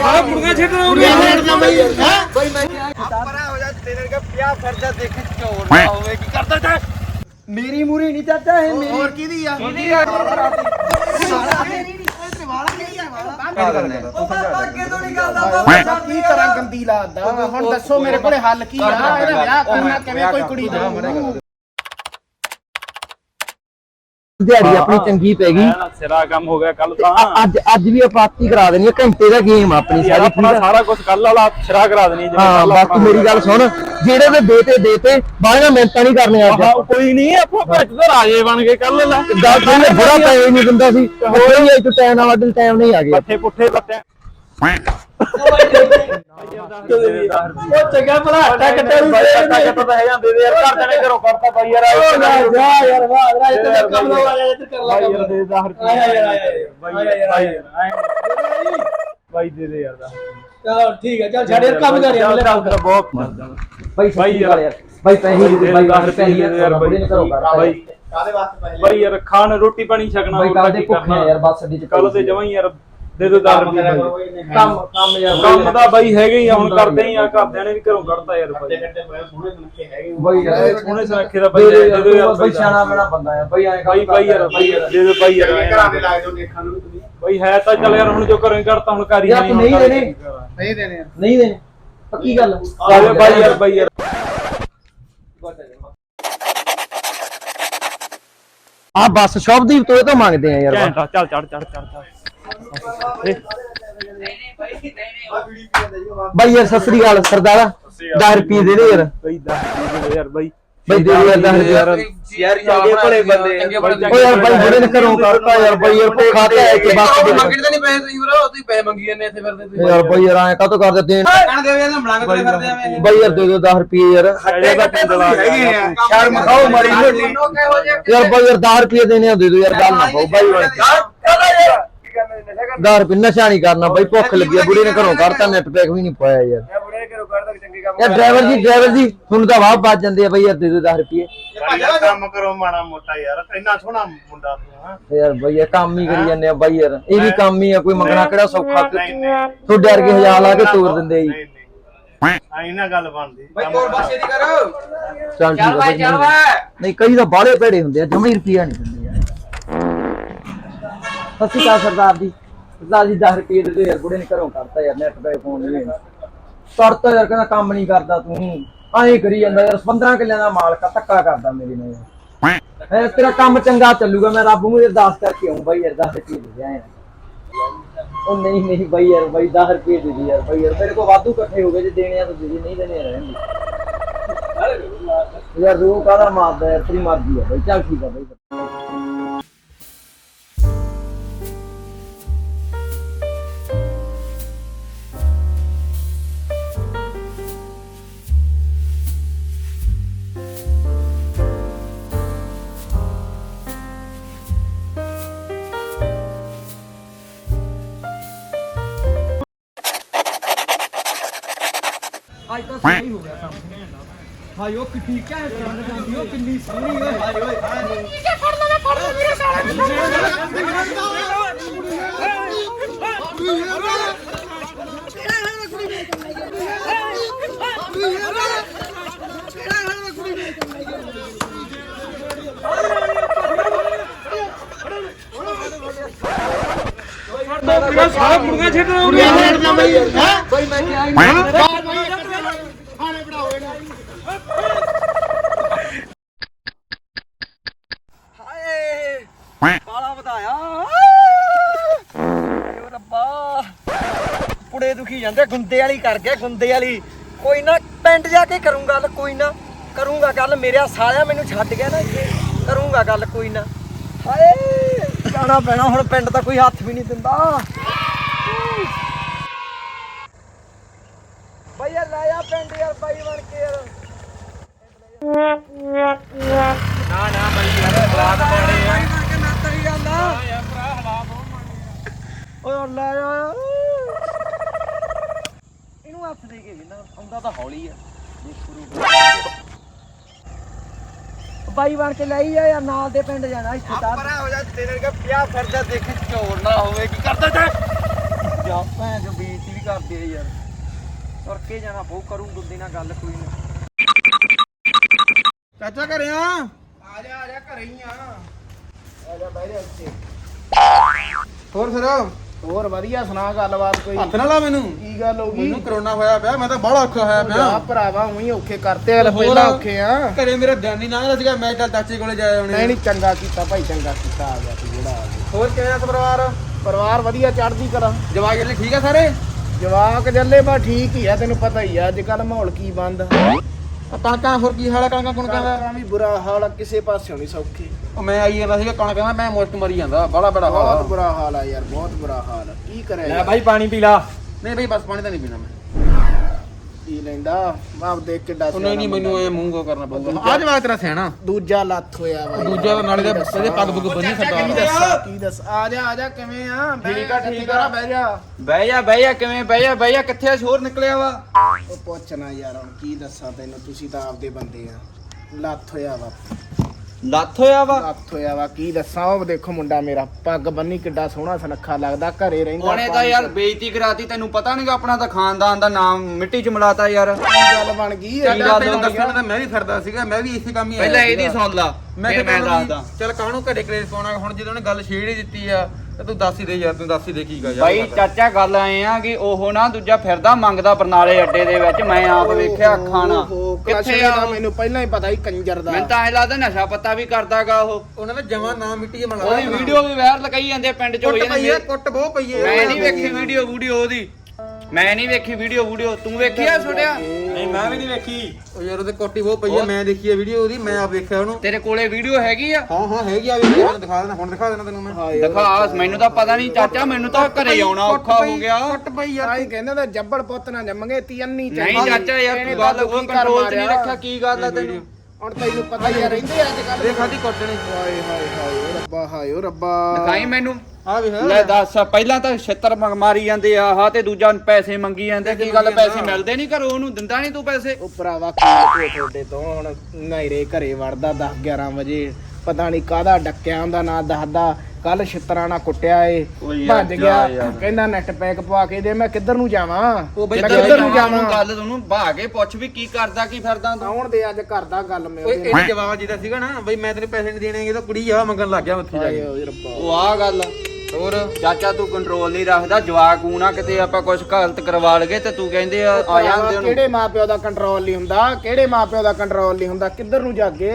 ਸਾਰਾ ਕੁੜੀਆਂ ਛੇੜਨਾ ਹੋ? ਮੇਰੀ ਮੂਰੀ ਨਹੀਂ ਚਾਚਾ ਇਹ ਮੇਰੀ ਹੋਰ ਕਿਹਦੀ ਆ? ਅੱਗੇ ਤੋਂ ਨਹੀਂ ਕਰਦਾ ਕੀ ਕਰਾਂ ਗੰਦੀ ਲਾਦਾ ਹੁਣ ਦੱਸੋ ਮੇਰੇ ਕੋਲੇ ਹੱਲ ਕੀ ਆ? ਇਹਦਾ ਵਿਆਹ ਕਰਨਾ ਕਿਵੇਂ? ਕੋਈ ਕੁੜੀ ਦਾ। ਦਿਹਾੜੀ ਆਪਣੀ ਚੰਗੀ ਪੈ ਗਈ। ਸਿਰਾ ਕੰਮ ਹੋ ਗਿਆ ਕੱਲ ਤਾਂ। ਅੱਜ ਅੱਜ ਵੀ ਆਪਾਤੀ ਕਰਾ ਦੇਣੀ ਹੈ ਘੰਟੇ ਦਾ ਗੇਮ ਆਪਣੀ ਸਾਰੀ ਆਪਣਾ ਸਾਰਾ ਕੁਝ ਕੱਲ ਵਾਲਾ ਸਿਰਾ ਕਰਾ ਦੇਣੀ ਜਿਵੇਂ ਹਾਂ ਬਸ ਮੇਰੀ ਗੱਲ ਸੁਣ ਜਿਹੜੇ ਤੇ ਦੇਤੇ ਦੇਤੇ ਬਾਹਲੀਆਂ ਮਿਹਨਤਾਂ ਨਹੀਂ ਕਰਨੀਆਂ ਅੱਜ। ਕੋਈ ਨਹੀਂ ਆਪਾਂ ਭੱਜ ਤਾਂ ਰਾਜੇ ਬਣ ਗਏ ਕੱਲ ਲੈ। ਗੱਲ ਬੁਰਾ ਪੈ ਨਹੀਂ ਦਿੰਦਾ ਸੀ। ਹੋਰ? ਹੀ ਅੱਜ ਟਾਈਮ ਨਾਲ ਟਾਈਮ ਨਹੀਂ ਆ ਗਿਆ ਪੱਠੇ ਪੁੱਠੇ ਪੱਟੇ ਉਹ ਚੰਗਾ ਭਲਾ ਬਾਈ ਤਾਂ ਹੈ ਜਾਂਦੇ ਯਾਰ ਘਰ ਜਾਣੇ ਘਰੋਂ ਕਰਤਾ ਬਾਈ ਯਾਰ ਜਾ ਯਾਰ ਵਾਹ ਰਾਜ ਤੇ ਕੰਮ ਲੋ ਆ ਜਾ ਇੱਧਰ ਕਰ ਲਾ ਬਾਈ ਕੰਮ ਯਾਰ ਦੇ 10 ਰੁਪਏ ਆਇਆ ਯਾਰ, ਆਇਆ ਯਾਰ। ਬਾਈ ਆਇਆ ਯਾਰ, ਬਾਈ ਆਇਆ ਬਾਈ ਦੇ ਦੇ ਯਾਰ ਦਾ ਚਲੋ ਠੀਕ ਹੈ ਚੱਲ ਛੱਡ ਯਾਰ ਕੰਮ ਕਰ ਯਾਰ ਚੱਲ ਤੇਰਾ ਬਹੁਤ ਮਰਦਾ ਬਾਈ ਬਾਈ ਸਹੀ ਯਾਰ। ਗੱਲ ਯਾਰ ਬਾਈ ਪੈਸੇ ਦੇ ਬਾਈ 10 ਰੁਪਏ ਦੇ ਯਾਰ ਬਾਈ ਕਰੋ ਕਰ ਬਾਈ ਕਾਦੇ ਵਾਸਤੇ ਪੈਸੇ ਬਾਈ ਯਾਰ ਖਾਣ ਰੋਟੀ ਪਾਣੀ ਛਕਣਾ ਬਾਈ ਹੋਰ ਕੀ ਭੁੱਖੇ ਆ ਯਾਰ ਬਸ ਅੱਡੀ ਚ ਕੱਲ ਤੇ ਜਮਾਂ ਯਾਰ ਦੇ ਦੋ 10 ਰੁਪਏ ਬਾਈ। ਕੰਮ ਕੰਮ ਯਾਰ ਕੰਮ ਤਾਂ ਬਾਈ ਹੈਗੇ ਹੀ ਆ ਹੁਣ ਕਰਦੇ ਹੀ ਆ ਘਰਦਿਆਂ ਨੇ ਵੀ ਘਰੋਂ ਕੱਢਤਾ ਯਾਰ ਬਾਈ। ਘੰਟੇ ਹੋਏ ਸੋਹਣੇ ਸੁਨੱਖੇ ਹੈਗੇ ਬਾਈ ਯਾਰ ਸੋਹਣੇ ਸੁਨੱਖੇ ਦਾ ਬਾਈ ਦੇ ਯਾਰ ਬਾਈ ਸਿਆਣਾ ਬਣਾ ਬੰਦਾ ਆ ਬਾਈ ਐਂ ਬਾਈ ਬਾਈ ਯਾਰ ਬਾਈ ਯਾਰ ਦੇ ਦਿਓ ਬਾਈ ਯਾਰ। ਕਿਵੇਂ ਘਰਾਂ ਦੇ ਲੱਗ ਜਾਓ ਦੇਖਣ ਨੂੰ ਵੀ ਤੁਸੀਂ। ਬਾਈ ਹੈ ਤਾਂ ਚੱਲ ਯਾਰ ਹੁਣ ਜੋ ਕਰੇ ਕਰਤਾ ਹੁਣ ਕਰ ਹੀ ਯਾਰ ਤੂੰ ਨਹੀਂ ਦੇਣੇ। ਨਹੀਂ ਦੇਣੇ ਆ। ਨਹੀਂ ਦੇਣੇ? ਪੱਕੀ ਗੱਲ। ਚੱਲ ਬਾਈ ਯਾਰ ਬਾਈ ਯਾਰ। ਆ ਬੱਸ ਸ਼ੌਪਦੀਪ ਤੋਂ ਇਹ ਤੋਂ ਮੰਗਦੇ ਆ ਯਾਰ। ਘੰਟਾ ਚੱਲ ਚੜ ਚੜ ਚੜ ਚੜ ਬਾਈ ਯਾਰ ਸਤਿ ਸ੍ਰੀ ਅਕਾਲ ਸਰਦਾਰਾ। 10 ਰੁਪਏ ਦੇ ਦੇ ਯਾਰ। ਬਾਈ ਦਾ ਯਾਰ ਬਾਈ। ਬਾਈ ਦੇ ਦੇ ਯਾਰ 10 ਰੁਪਏ। ਯਾਰ ਯਾਰ ਚੰਗੇ ਭਲੇ ਬੰਦੇ ਓ ਯਾਰ ਬਾਈ ਬੁੜੇ ਨੇ ਘਰੋਂ ਕਰਤਾ ਯਾਰ ਬਾਈ ਯਾਰ ਭੁੱਖਾ ਤੇ ਹੈ ਕਿ ਬੱਸ ਦੇ। ਮੰਗਣ ਤਾਂ ਨਹੀਂ ਪੈਸੇ ਤੁਸੀਂ ਵੀਰੋ ਤੁਸੀਂ ਪੈਸੇ ਮੰਗੀ ਜਾਂਦੇ ਇੱਥੇ ਫਿਰਦੇ ਤੁਸੀਂ। ਯਾਰ ਬਾਈ ਯਾਰ ਐਂ ਕਾਤੋਂ ਕਰਦੇ ਦੇਣ ਕਹਿਣ ਦੇ ਇਹਨਾਂ ਮਲੰਗ ਤੇ ਫਿਰਦੇ ਐਵੇਂ ਬਾਈ ਯਾਰ ਦੇ ਦਿਓ 10 ਰੁਪਏ ਯਾਰ। ਹੱਟੇ ਕੱਟੇ ਹੈਗੇ ਆ। ਸ਼ਰਮ ਖਾਓ ਮਾਰੀ ਮੋਟੀ। ਯਾਰ ਬਾਈ ਯਾਰ 10 ਰੁਪਏ ਦੇਣੇ ਆ ਦੇ ਦਿਓ ਯਾਰ ਗੱਲ ਨਾ ਪਾਓ ਬਾਈ ਬਣ ਕੇ 10 ਰੁਪਏ ਨਸ਼ਾ ਨਹੀਂ ਕਰਨਾ ਬਾਈ ਭੁੱਖ ਲੱਗੀ ਆ ਬੁੜੇ ਨੇ ਘਰੋਂ ਕਰਤਾ ਨੈਟ ਪੈਕ ਵੀ ਨਹੀਂ ਪਾਇਆ ਯਾਰ। ਬੁੜੇ ਕਰੋ ਕਰਦਾ ਚੰਗੀ ਕੰਮ ਯਾਰ ਡਰਾਈਵਰ ਜੀ ਡਰਾਈਵਰ ਜੀ ਤੁਹਾਨੂੰ ਤਾਂ ਵਾਹ ਵੱਜ ਜਾਂਦੇ ਆ ਬਾਈ ਯਾਰ ਦੇ ਦਿਓ 10 ਰੁਪਏ। ਕੰਮ ਕਰੋ ਮਾੜਾ ਮੋਟਾ ਯਾਰ ਇੰਨਾ ਸੋਹਣਾ ਮੁੰਡਾ ਤੂੰ ਹਾਂ। ਯਾਰ ਬਾਈ ਇਹ ਕੰਮ ਹੀ ਕਰੀ ਜਾਂਦੇ ਆ ਬਾਈ ਯਾਰ ਇਹ ਵੀ ਕੰਮ ਹੀ ਆ ਕੋਈ ਮੰਗਣਾ ਕਿਹੜਾ ਸੌਖਾ। ਨਹੀਂ, ਨਹੀਂ। ਤੁਹਾਡੇ ਵਰਗੇ ਹਜ਼ਾਰ ਲਾ ਕੇ ਤੋਰ ਦਿੰਦੇ ਆ ਜੀ। ਨਹੀਂ ਨਹੀਂ। ਆ ਇਹਨਾਂ ਗੱਲ ਬਣਦੀ ਬਾਈ ਕੋਲ ਪਾਸੇ ਦੀ ਕਰੋ। ਚੱਲ ਠੀਕ ਆ ਬਾਈ ਨਹੀਂ ਕਈ ਤਾਂ ਬਾਹਲੇ ਭੇੜੇ ਹੁੰਦੇ ਆ ਜਮਾ ਹੀ ਰੁਪਿਆ ਨਹੀਂ ਦਿੰਦੇ। ਸਤਿ ਸ਼੍ਰੀ ਅਕਾਲ ਸਰਦਾਰ ਜੀ। ਸਰਦਾਰ ਜੀ 10 ਰੁਪਏ ਦੇ ਦਿਓ ਯਾਰ ਬੁੜੇ ਨੇ ਘਰੋਂ ਕਰਤਾ ਯਾਰ ਨੈਟ ਪੈ ਫੋਨ ਨਹੀਂ ਕਰਤਾ ਯਾਰ ਕਹਿੰਦਾ ਕੰਮ ਨਹੀਂ ਕਰਦਾ ਤੂੰ। ਐਂ ਕਰੀ ਜਾਂਦਾ ਯਾਰ 15 ਕਿੱਲਿਆਂ ਦਾ ਮਾਲਕ ਆ, ਧੱਕਾ ਕਰਦਾ ਮੇਰੇ ਨਾਲ। ਯਾਰ ਤੇਰਾ ਕੰਮ ਚੰਗਾ ਚੱਲੂਗਾ, ਮੈਂ ਰੱਬ ਨੂੰ ਅਰਦਾਸ ਕਰਕੇ ਆਉਂ ਬਾਈ ਯਾਰ 10 ਰੁਪਏ ਦੇ ਦੇ ਉਹ ਨਹੀਂ ਨਹੀਂ ਬਾਈ ਯਾਰ, ਬਾਈ 10 ਰੁਪਏ ਦੇ ਦੇ ਯਾਰ, ਬਾਈ ਯਾਰ, ਮੇਰੇ ਕੋਲ ਵਾਧੂ ਇਕੱਠੇ ਹੋ ਗਏ, ਜੇ ਦੇਣੇ ਆ ਤਾਂ ਦੇ ਦੇ, ਨਹੀਂ ਦੇਣੇ ਆ ਰਹਿਣ ਦੇ। ਯਾਰ, ਰੂਹ ਕਾਹਦਾ ਮਾਰਦਾ ਯਾਰ, ਤੇਰੀ ਮਰਜ਼ੀ ਆ ਬਾਈ, ਚੱਲ ਠੀਕ ਆ ਬਾਈ। ਹਾਏ ਉਹ ਕਿੱਡੀ ਘੈਂਟ ਰੰਗ ਜਾਂਦੀ ਉਹ ਕਿੰਨੀ ਸੋਹਣੀ ਓਏ ਹਾਏ ਓਏ ਸਾਰਾ ਕੁੜੀਆਂ ਛੇੜਨਾ ਹੋ ਬਾਈ। ਮੈਂ ਕਿਹਾ ਹਾਏ ਬਾਲਾ ਵਧਾਇਆ ਓ ਰੱਬਾ ਕੁੜੇ ਦੁਖੀ ਜਾਂਦੇ ਗੁੰਦੇ ਵਾਲੀ ਕਰ ਗਿਆ ਗੁੰਦੇ ਵਾਲੀ। ਕੋਈ ਨਾ ਪਿੰਡ ਜਾ ਕੇ ਕਰੂੰਗਾ ਗੱਲ ਕੋਈ ਨਾ। ਕਰੂੰਗਾ ਗੱਲ ਮੇਰੇ ਸਾਲਿਆ ਮੈਨੂੰ ਛੱਡ ਗਿਆ ਨਾ ਇੱਥੇ। ਕਰੂੰਗਾ ਗੱਲ ਕੋਈ ਨਾ। ਹਾਏ ਜਾਣਾ ਪੈਣਾ ਹੁਣ ਪਿੰਡ ਤਾਂ ਕੋਈ ਹੱਥ ਵੀ ਨਹੀਂ ਦਿੰਦਾ। ਬਾਈ ਯਾਰ ਪਿੰਡ ਬਾਈ ਬਣ ਕੇ ਯਾਰ। ਨਾ ਨਾ ਬਾਈ ਯਾਰ ਹਾਲਾਤ ਮਾੜੇ ਆ। ਬਾਈ ਬਣ ਕੇ ਨੱਤ ਵੀ ਜਾਂਦਾ। ਯਾਰ ਭਰਾ ਹਾਲਾਤ ਬਹੁਤ ਮਾੜੇ ਓਏ ਉਹ ਲੈ ਆ ਇਹਨੂੰ ਹੱਥ ਦੇ ਕੇ ਨਾ ਆਉਂਦਾ ਤਾਂ ਹੌਲੀ ਆ। ਸ਼ੁਰੂ ਬਾਈ ਬਣ ਕੇ ਲਈ ਆ ਯਾਰ ਨਾਲ ਦੇ ਪਿੰਡ ਜਾਣਾ ਇੱਥੇ ਤਾਂ ਪਰਾ ਹੋ ਜਾ ਤੇਰੇ ਕੇ ਪਿਆ ਫਿਰਦਾ ਦੇਖ ਚੋਰ ਨਾ ਹੋਵੇ ਕੀ ਕਰਦਾ ਜਾ ਜਾ ਭੈਣ ਜੋ ਬੇਇੱਜ਼ਤੀ ਵੀ ਕਰਦੇ ਆ ਯਾਰ। ਤੁਰ ਕੇ ਜਾਣਾ ਬਹੁ ਕਰੂ ਦੁੱਦੀ ਨਾਲ ਗੱਲ ਕੋਈ ਨਾ। ਚਾਚਾ ਘਰੇ ਆ? ਆ ਜਾ ਆ ਜਾ ਘਰੇ ਹੀ ਆ। ਆ ਜਾ ਬਹਿ ਜਾ ਇੱਥੇ। ਹੋਰ ਫਿਰ ਹੋਰ ਵਧੀਆ ਸੁਣਾ ਗੱਲਬਾਤ ਕੋਈ? ਹੱਥ ਨਾ ਲਾ ਮੈਨੂੰ। ਕੀ ਗੱਲ ਹੋ ਗਈ? ਮੈਨੂੰ ਕਰੋਨਾ ਹੋਇਆ ਪਿਆ ਮੈਂ ਤਾਂ ਬੜਾ ਔਖਾ ਹੋਇਆ ਆ ਪਿਆ ਭਰਾਵਾ ਉਹੀ ਔਖੇ ਕਰਤੇ ਆ ਹੋਰ? ਪਹਿਲਾਂ ਔਖੇ ਆ। ਘਰੇ ਮੇਰਾ ਧਿਆਨ ਹੀ ਨਾ ਸੀਗਾ ਮੈਂ ਚੱਲ ਚਾਚੇ ਕੋਲੇ ਜਾਇਆ ਨਹੀਂ ਹੁਣੇ ਨਹੀਂ ਚੰਗਾ ਕੀਤਾ ਭਾਈ ਚੰਗਾ ਕੀਤਾ ਆ ਗਿਆ ਤੂੰ ਜਿਹੜਾ ਆ ਗਿਆ। ਹੋਰ ਕਿਵੇਂ ਆ ਪਰਿਵਾਰ? ਪਰਿਵਾਰ ਵਧੀਆ ਚੜ੍ਹਦੀ ਕਲਾ। ਜਵਾਕ ਜਿਹੜੇ ਠੀਕ ਆ ਸਾਰੇ? ਜਵਾਕ ਜੱਲੇ ਬਾ ਠੀਕ ਹੀ ਆ ਤੈਨੂੰ ਪਤਾ ਹੀ ਆ ਅੱਜ ਕੱਲ ਮਾਹੌਲ ਕੀ ਬੰਦ ਆ ਕਣਕਾਂ ਹੋਰ ਕੀ ਹਾਲ ਆ ਕਣਕਾਂ ਕੁਣਕਾਂ ਦਾ ਕਣਕਾਂ ਵੀ ਬੁਰਾ ਹਾਲ ਆ ਕਿਸੇ ਪਾਸਿਓਂ ਨਹੀਂ ਸੌਖੀ। ਉਹ ਮੈਂ ਆਈ ਜਾਂਦਾ ਸੀਗਾ ਕਣਕਾਂ ਦਾ ਮੈਂ ਮੁਸ਼ਕ ਮਰੀ ਜਾਂਦਾ ਬੜਾ ਬੜਾ ਹਾਲ ਬਹੁਤ ਆ ਬੁਰਾ ਹਾਲ ਆ ਯਾਰ ਬਹੁਤ ਬੁਰਾ ਹਾਲ ਆ। ਕੀ ਕਰੇ ਲੈ ਬਾਈ ਪਾਣੀ ਪੀ ਲਾ। ਨਹੀਂ ਬਈ ਬਸ ਪਾਣੀ ਤਾਂ ਨਹੀਂ ਪੀਣਾ ਮੈਂ। ਕੀ ਲੈਂਦਾ ਬਾਪ ਦੇਖ ਕਿੱਡਾ ਉਹ ਨਹੀਂ ਨਹੀਂ ਮੈਨੂੰ ਇਹ ਮੂੰਹ ਕੋ ਕਰਨਾ ਪਊਗਾ। ਆ ਜਵਾਕ ਤੇਰਾ ਸਿਆਣਾ। ਦੂਜਾ ਲੱਥ ਹੋਇਆ ਵਾ। ਦੂਜਾ ਤਾਂ ਨਾਲੇ ਦਾ ਇਹਦੇ ਪੱਗ ਪੁੱਗ ਬੰਨੀ ਕੀ ਸਰਦਾਰ ਦੱਸਾਂ? ਕੀ ਦੱਸ? ਆ ਜਾ ਆ ਜਾ ਕਿਵੇਂ ਆ? ਠੀਕ ਆ ਠੀਕ ਆ। ਬਹਿ ਜਾ। ਬਹਿ ਜਾ ਬਹਿ ਜਾ ਕਿਵੇਂ ਬਹਿ ਜਾ ਬਹਿ ਜਾ ਕਿੱਥੇ ਸ਼ੋਰ ਨਿਕਲਿਆ ਵਾ। ਉਹ ਪੁੱਛਣਾ ਯਾਰ ਹੁਣ ਕੀ ਦੱਸਾਂ ਤੈਨੂੰ? ਤੁਸੀਂ ਤਾਂ ਆਪਦੇ ਬੰਦੇ ਆ। ਲੱਥ ਹੋਇਆ ਵਾ। ਲੱਥ ਹੋਇਆ ਵਾ ਲੱਥ ਹੋਇਆ ਵਾ ਕੀ ਦੱਸਾਂ ਉਹ ਦੇਖੋ ਮੁੰਡਾ ਮੇਰਾ ਪੱਗ ਬੰਨੀ ਕਿੱਡਾ ਸੋਹਣਾ ਸੁਨੱਖਾ ਲੱਗਦਾ ਘਰੇ ਰਹਿੰਦਾ ਉਹਨੇ ਤਾਂ ਯਾਰ। ਬੇਇੱਜ਼ਤੀ ਕਰਾਤੀ ਤੈਨੂੰ ਪਤਾ ਨਹੀਂਗਾ ਆਪਣਾ ਤਾਂ ਖਾਨਦਾਨ ਦਾ ਨਾਮ ਮਿੱਟੀ 'ਚ ਮਿਲਾਤਾ ਯਾਰ ਕੀ ਗੱਲ ਬਣ ਗਈ ਚੱਲ ਤੈਨੂੰ। ਦੱਸਣ ਤਾਂ ਮੈਂ ਵੀ ਫਿਰਦਾ ਸੀਗਾ ਮੈਂ ਵੀ ਇਸੇ ਕੰਮ ਹੀ ਆਇਆ ਪਹਿਲਾਂ ਇਹਦੀ। ਸੁਣ ਲਾ ਮੈਂ ਮੈਂ ਚੱਲ ਦੱਸਦਾ ਚੱਲ ਕਾਹਨੂੰ ਘਰੇ ਕਲੇਸ਼ ਪਾਉਣਾ ਹੁਣ ਜਦੋਂ ਉਹਨੇ ਗੱਲ ਛੇੜ ਹੀ ਦਿੱਤੀ ਆ ਤੇ ਤੂੰ ਦੱਸ ਹੀ ਦੇ ਯਾਰ ਤੂੰ ਦੱਸ ਹੀ ਦੇ ਕੀ ਗਾ ਯਾਰ ਬਾਈ ਚਾਚਾ ਗੱਲ ਆਏ ਆ ਕਿ ਉਹ ਨਾ ਦੂਜਾ ਫਿਰਦਾ ਮੰਗਦਾ ਬਰਨਾਲੇ ਅੱਡੇ ਦੇ ਵਿੱਚ ਮੈਂ ਆਪ ਵੇਖਿਆ ਅੱਖਾਂ ਨਾਲ। ਕਿੱਥੇ ਆ? ਮੈਨੂੰ ਪਹਿਲਾਂ ਹੀ ਪਤਾ ਹੀ ਕੰਜਰ ਦਾ। ਮੈਨੂੰ ਤਾਂ ਐ ਲੱਗਦਾ ਨਸ਼ਾ ਪੱਤਾ ਵੀ ਕਰਦਾਗਾ ਉਹ। ਉਹਨਾਂ ਨੇ ਜਮਾ ਨਾ ਮਿੱਟੀ ਬਣਾ ਉਹਦੀ ਵੀਡੀਓ ਵੀ ਵਾਇਰਲ ਕਈ ਜਾਂਦੇ ਪਿੰਡ 'ਚ ਹੋਈ ਜਾਂਦੀ ਕੁੱਟ ਬਹੁਤ ਪਈ ਆ। ਮੈਂ ਨਹੀਂ ਵੇਖੀ ਵੀਡੀਓ ਵੀਡੀਓ ਉਹਦੀ। ਮੈਂ ਨਹੀਂ ਵੇਖੀ ਵੀਡੀਓ ਵੀਡੀਓ ਤੂੰ ਵੇਖੀ ਆ ਛੋਟਿਆ ਨਹੀਂ ਮੈਂ ਵੀ ਨਹੀਂ ਵੇਖੀ। ਉਹ ਯਾਰ ਉਹਦੇ ਕੋਟੀ ਬਹੁਤ ਪਈ ਆ ਮੈਂ ਦੇਖੀ ਆ ਵੀਡੀਓ ਉਹਦੀ ਮੈਂ ਆਪ ਵੇਖਿਆ ਉਹਨੂੰ। ਤੇਰੇ ਕੋਲੇ ਵੀਡੀਓ ਹੈਗੀ ਆ? ਹਾਂ ਹਾਂ ਹੈਗੀ ਆ ਵੀਡੀਓ ਤੈਨੂੰ ਦਿਖਾ ਦੇਣਾ ਹੁਣ ਦਿਖਾ ਦੇਣਾ ਤੈਨੂੰ ਮੈਂ। ਦਿਖਾ ਮੈਨੂੰ ਤਾਂ ਪਤਾ ਨਹੀਂ ਚਾਚਾ ਮੈਨੂੰ ਤਾਂ ਘਰੇ ਆਉਣਾ ਔਖਾ ਹੋ ਗਿਆ। ਕੁੱਟ ਪਈ ਯਾਰ। ਆਈ ਕਹਿੰਦੇ ਤਾਂ ਜੱਬੜ ਪੁੱਤ ਨਾ ਜੰਮਗੇ ਤੀਅੰਨੀ ਨਹੀਂ ਚਾਚਾ ਯਾਰ ਤੂੰ ਗੱਲ ਉਹ ਕੰਟਰੋਲ 'ਚ ਨਹੀਂ ਰੱਖਿਆ ਕੀ ਗੱਲ ਆ ਤੈਨੂੰ? ਹੁਣ ਤੈਨੂੰ ਪਤਾ ਹੀ ਆ ਰਹਿੰਦੇ ਅੱਜ ਕੱਲ ਦੇਖ ਆਦੀ ਕੁੱਟਣੀ ਹਾਏ ਹਾਏ ਹਾਏ ਰੱਬਾ ਹਾਏ ਓ ਰੱਬਾ। ਦਿਖਾਈ ਮੈਨੂੰ। ਆ ਲੈ ਦੱਸ ਪਹਿਲਾਂ ਤਾਂ ਛਿੱਤਰ ਮਾਰੀ ਜਾਂਦੇ ਆ ਹਾਂ ਤੇ ਦੂਜਾ ਪੈਸੇ ਮੰਗੀ ਜਾਂਦੇ ਕੀ ਗੱਲ ਪੈਸੇ ਮਿਲਦੇ ਨਹੀਂ ਘਰੋਂ ਉਹਨੂੰ ਦਿੰਦਾ ਨਹੀਂ ਤੂੰ ਪੈਸੇ? ਉਹ ਭਰਾਵਾ ਕੀ ਕੋ ਤੁਹਾਡੇ ਤੋਂ? ਹੁਣ ਨਹਿਰੇ ਘਰੇ ਵੜਦਾ 10 11 ਵਜੇ ਪਤਾ ਨਹੀਂ ਕਾਹਦਾ ਡੱਕਿਆ ਹੁੰਦਾ ਨਾ ਦੱਸਦਾ। ਕੱਲ ਛਿੱਤਰਾਂ ਨਾਲ ਕੁੱਟਿਆ ਏ ਓ ਯਾਰ ਭੱਜ ਜਾ ਗਿਆ ਯਾਰ। ਕਹਿੰਦਾ ਨੈਟ ਪੈਕ ਪਵਾ ਕੇ ਦੇ ਮੈਂ ਕਿੱਧਰ ਨੂੰ ਜਾਵਾਂ? ਉਹ ਬਈ ਮੈਂ ਕਿੱਧਰ ਨੂੰ ਜਾਵਾਂ? ਗੱਲ ਤੁਹਾਨੂੰ ਭਾ ਕੇ ਪੁੱਛ ਵੀ ਕੀ ਕਰਦਾ ਕੀ ਫਿਰਦਾ ਤੂੰ। ਆਉਣ ਦੇ ਅੱਜ ਘਰ ਦਾ ਗੱਲ ਮੈਂ ਓਏ ਉਹਦੇ ਇਹ ਜਵਾਬ ਜਿਹਦਾ ਸੀਗਾ ਨਾ ਬਈ ਮੈਂ ਤੈਨੂੰ ਪੈਸੇ ਨਹੀਂ ਦੇਣਗੇ ਤਾਂ ਕੁੜੀ ਆ ਮੰਗਣ ਲੱਗ ਗਿਆ ਉੱਥੇ ਜਾ ਹਾਏ ਕੇ ਓਏ ਰੱਬਾ। ਉਹ ਆ ਗੱਲ ਹੋਰ? ਚਾਚਾ ਤੂੰ ਕੰਟਰੋਲ ਨਹੀਂ ਰੱਖਦਾ ਜਵਾਕ ਊ ਨਾ ਕਿਤੇ ਆਪਾਂ ਕੁਝ ਗਲਤ ਕਰਵਾ ਲਗੇ ਤੇ ਤੂੰ ਕਹਿੰਦੇ ਆ ਆ ਜਾਂਦੇ ਉਹਨੂੰ। ਕਿਹੜੇ ਮਾਪਿਓ ਦਾ ਕੰਟਰੋਲ ਨਹੀਂ ਹੁੰਦਾ? ਕਿਹੜੇ ਮਾਪਿਓ ਦਾ ਕੰਟਰੋਲ ਨਹੀਂ ਹੁੰਦਾ? ਕਿੱਧਰ ਨੂੰ ਜਾਗੇ?